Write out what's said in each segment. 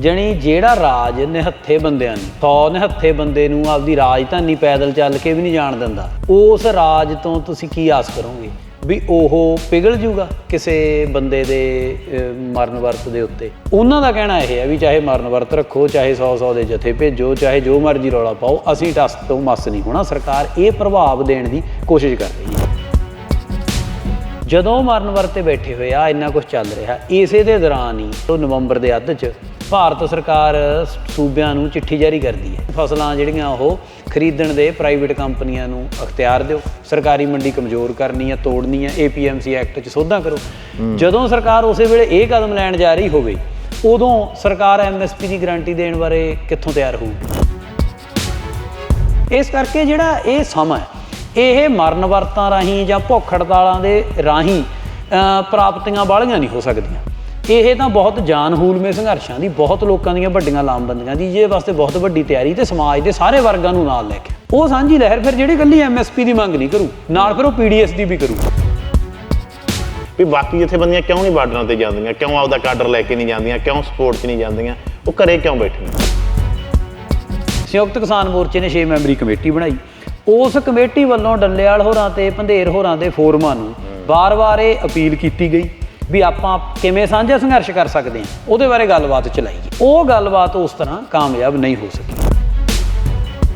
ਜਣੀ ਜਿਹੜਾ ਰਾਜ ਨਿਹੱਥੇ ਬੰਦਿਆਂ ਨੂੰ 100 ਨਿਹੱਥੇ ਬੰਦੇ ਨੂੰ ਆਪਦੀ ਰਾਜਧਾਨੀ ਪੈਦਲ ਚੱਲ ਕੇ ਵੀ ਨਹੀਂ ਜਾਣ ਦਿੰਦਾ, ਉਸ ਰਾਜ ਤੋਂ ਤੁਸੀਂ ਕੀ ਆਸ ਕਰੋਗੇ? ਵੀ ਉਹ ਪਿਘਲ ਜੂਗਾ ਕਿਸੇ ਬੰਦੇ ਦੇ ਮਰਨ ਵਰਤ ਦੇ ਉੱਤੇ? ਉਹਨਾਂ ਦਾ ਕਹਿਣਾ ਇਹ ਹੈ ਵੀ ਚਾਹੇ ਮਰਨ ਵਰਤ ਰੱਖੋ, ਚਾਹੇ 100 100 ਦੇ ਜਥੇ ਭੇਜੋ, ਚਾਹੇ ਜੋ ਮਰਜ਼ੀ ਰੌਲਾ ਪਾਓ, ਅਸੀਂ ਟਸ ਤੋਂ ਮਸ ਨਹੀਂ ਹੋਣਾ, ਸਰਕਾਰ ਇਹ ਪ੍ਰਭਾਵ ਦੇਣ ਦੀ ਕੋਸ਼ਿਸ਼ ਕਰ ਰਹੀ ਹੈ। ਜਦੋਂ ਮਰਨ ਵਰਤੇ ਬੈਠੇ ਹੋਏ ਆ ਇੰਨਾ ਕੁਝ ਚੱਲ ਰਿਹਾ। ਇਸੇ ਦੇ ਦੌਰਾਨ ਹੀ ਉਹ ਨਵੰਬਰ ਦੇ ਅੱਧ 'ਚ ਭਾਰਤ ਸਰਕਾਰ ਸੂਬਿਆਂ ਨੂੰ ਚਿੱਠੀ ਜਾਰੀ ਕਰਦੀ ਹੈ। ਫਸਲਾਂ ਜਿਹੜੀਆਂ ਉਹ ਖਰੀਦਣ ਦੇ ਪ੍ਰਾਈਵੇਟ ਕੰਪਨੀਆਂ ਨੂੰ ਅਖਤਿਆਰ ਦਿਓ। ਸਰਕਾਰੀ ਮੰਡੀ ਕਮਜ਼ੋਰ ਕਰਨੀ ਹੈ ਤੋੜਨੀ ਹੈ ਏਪੀਐਮਸੀ ਐਕਟ 'ਚ ਸੋਧਾਂ ਕਰੋ। ਜਦੋਂ ਸਰਕਾਰ ਉਸੇ ਵੇਲੇ ਇਹ ਕਦਮ ਲੈਣ ਜਾ ਰਹੀ ਹੋਵੇ ਉਦੋਂ ਸਰਕਾਰ ਐਮਐਸਪੀ ਦੀ ਗਾਰੰਟੀ ਦੇਣ ਬਾਰੇ ਕਿੱਥੋਂ ਤਿਆਰ ਹੋਊਗੀ? ਇਸ ਕਰਕੇ ਜਿਹੜਾ ਇਹ ਸਮਾਂ ਹੈ ਇਹ ਮਰਨ ਵਰਤਾਂ ਰਾਹੀਂ ਜਾਂ ਭੁੱਖ ਹੜਤਾਲਾਂ ਦੇ ਰਾਹੀਂ ਪ੍ਰਾਪਤੀਆਂ ਬਾਹਲੀਆਂ ਨਹੀਂ ਹੋ ਸਕਦੀਆਂ। ਇਹ ਤਾਂ ਬਹੁਤ ਜਾਨਹੂਲਮੇ ਸੰਘਰਸ਼ਾਂ ਦੀ ਬਹੁਤ ਲੋਕਾਂ ਦੀਆਂ ਵੱਡੀਆਂ ਲਾਮਬੰਦੀਆਂ ਦੀ ਜਿਹਦੇ ਵਾਸਤੇ ਬਹੁਤ ਵੱਡੀ ਤਿਆਰੀ ਤੇ ਸਮਾਜ ਦੇ ਸਾਰੇ ਵਰਗਾਂ ਨੂੰ ਨਾਲ ਲੈ ਕੇ। ਉਹ ਸਾਂਝੀ ਲਹਿਰ ਫਿਰ ਜਿਹੜੀ ਕੱਲੀ ਐਮਐਸਪੀ ਦੀ ਮੰਗ ਨਹੀਂ ਕਰੂ ਨਾਲ ਫਿਰ ਉਹ ਪੀਡੀਐਸ ਦੀ ਵੀ ਕਰੂ। ਵੀ ਬਾਕੀ ਜਥੇਬੰਦੀਆਂ ਕਿਉਂ ਨਹੀਂ ਬਾਰਡਰਾਂ ਤੇ ਜਾਂਦੀਆਂ? ਕਿਉਂ ਆਪਦਾ ਕਾਡਰ ਲੈ ਕੇ ਨਹੀਂ ਜਾਂਦੀਆਂ? ਕਿਉਂ ਸਪੋਰਟ 'ਚ ਨਹੀਂ ਜਾਂਦੀਆਂ? ਉਹ ਘਰੇ ਕਿਉਂ ਬੈਠੀਆਂ? ਸੰਯੁਕਤ ਕਿਸਾਨ ਮੋਰਚੇ ਨੇ 6 ਮੈਂਬਰੀ ਕਮੇਟੀ ਬਣਾਈ। ਉਸ ਕਮੇਟੀ ਵੱਲੋਂ ਡੱਲੇਵਾਲ ਹੋਰਾਂ ਤੇ ਪੰਧੇਰ ਹੋਰਾਂ ਦੇ ਫੋਰਮਾਂ ਨੂੰ ਵਾਰ-ਵਾਰ ਇਹ ਅਪੀਲ ਕੀਤੀ ਗਈ ਵੀ ਆਪਾਂ ਕਿਵੇਂ ਸਾਂਝਾ ਸੰਘਰਸ਼ ਕਰ ਸਕਦੇ ਹਾਂ। ਉਹਦੇ ਬਾਰੇ ਗੱਲਬਾਤ ਚਲਾਈ ਗਈ। ਉਹ ਗੱਲਬਾਤ ਉਸ ਤਰ੍ਹਾਂ ਕਾਮਯਾਬ ਨਹੀਂ ਹੋ ਸਕੀ।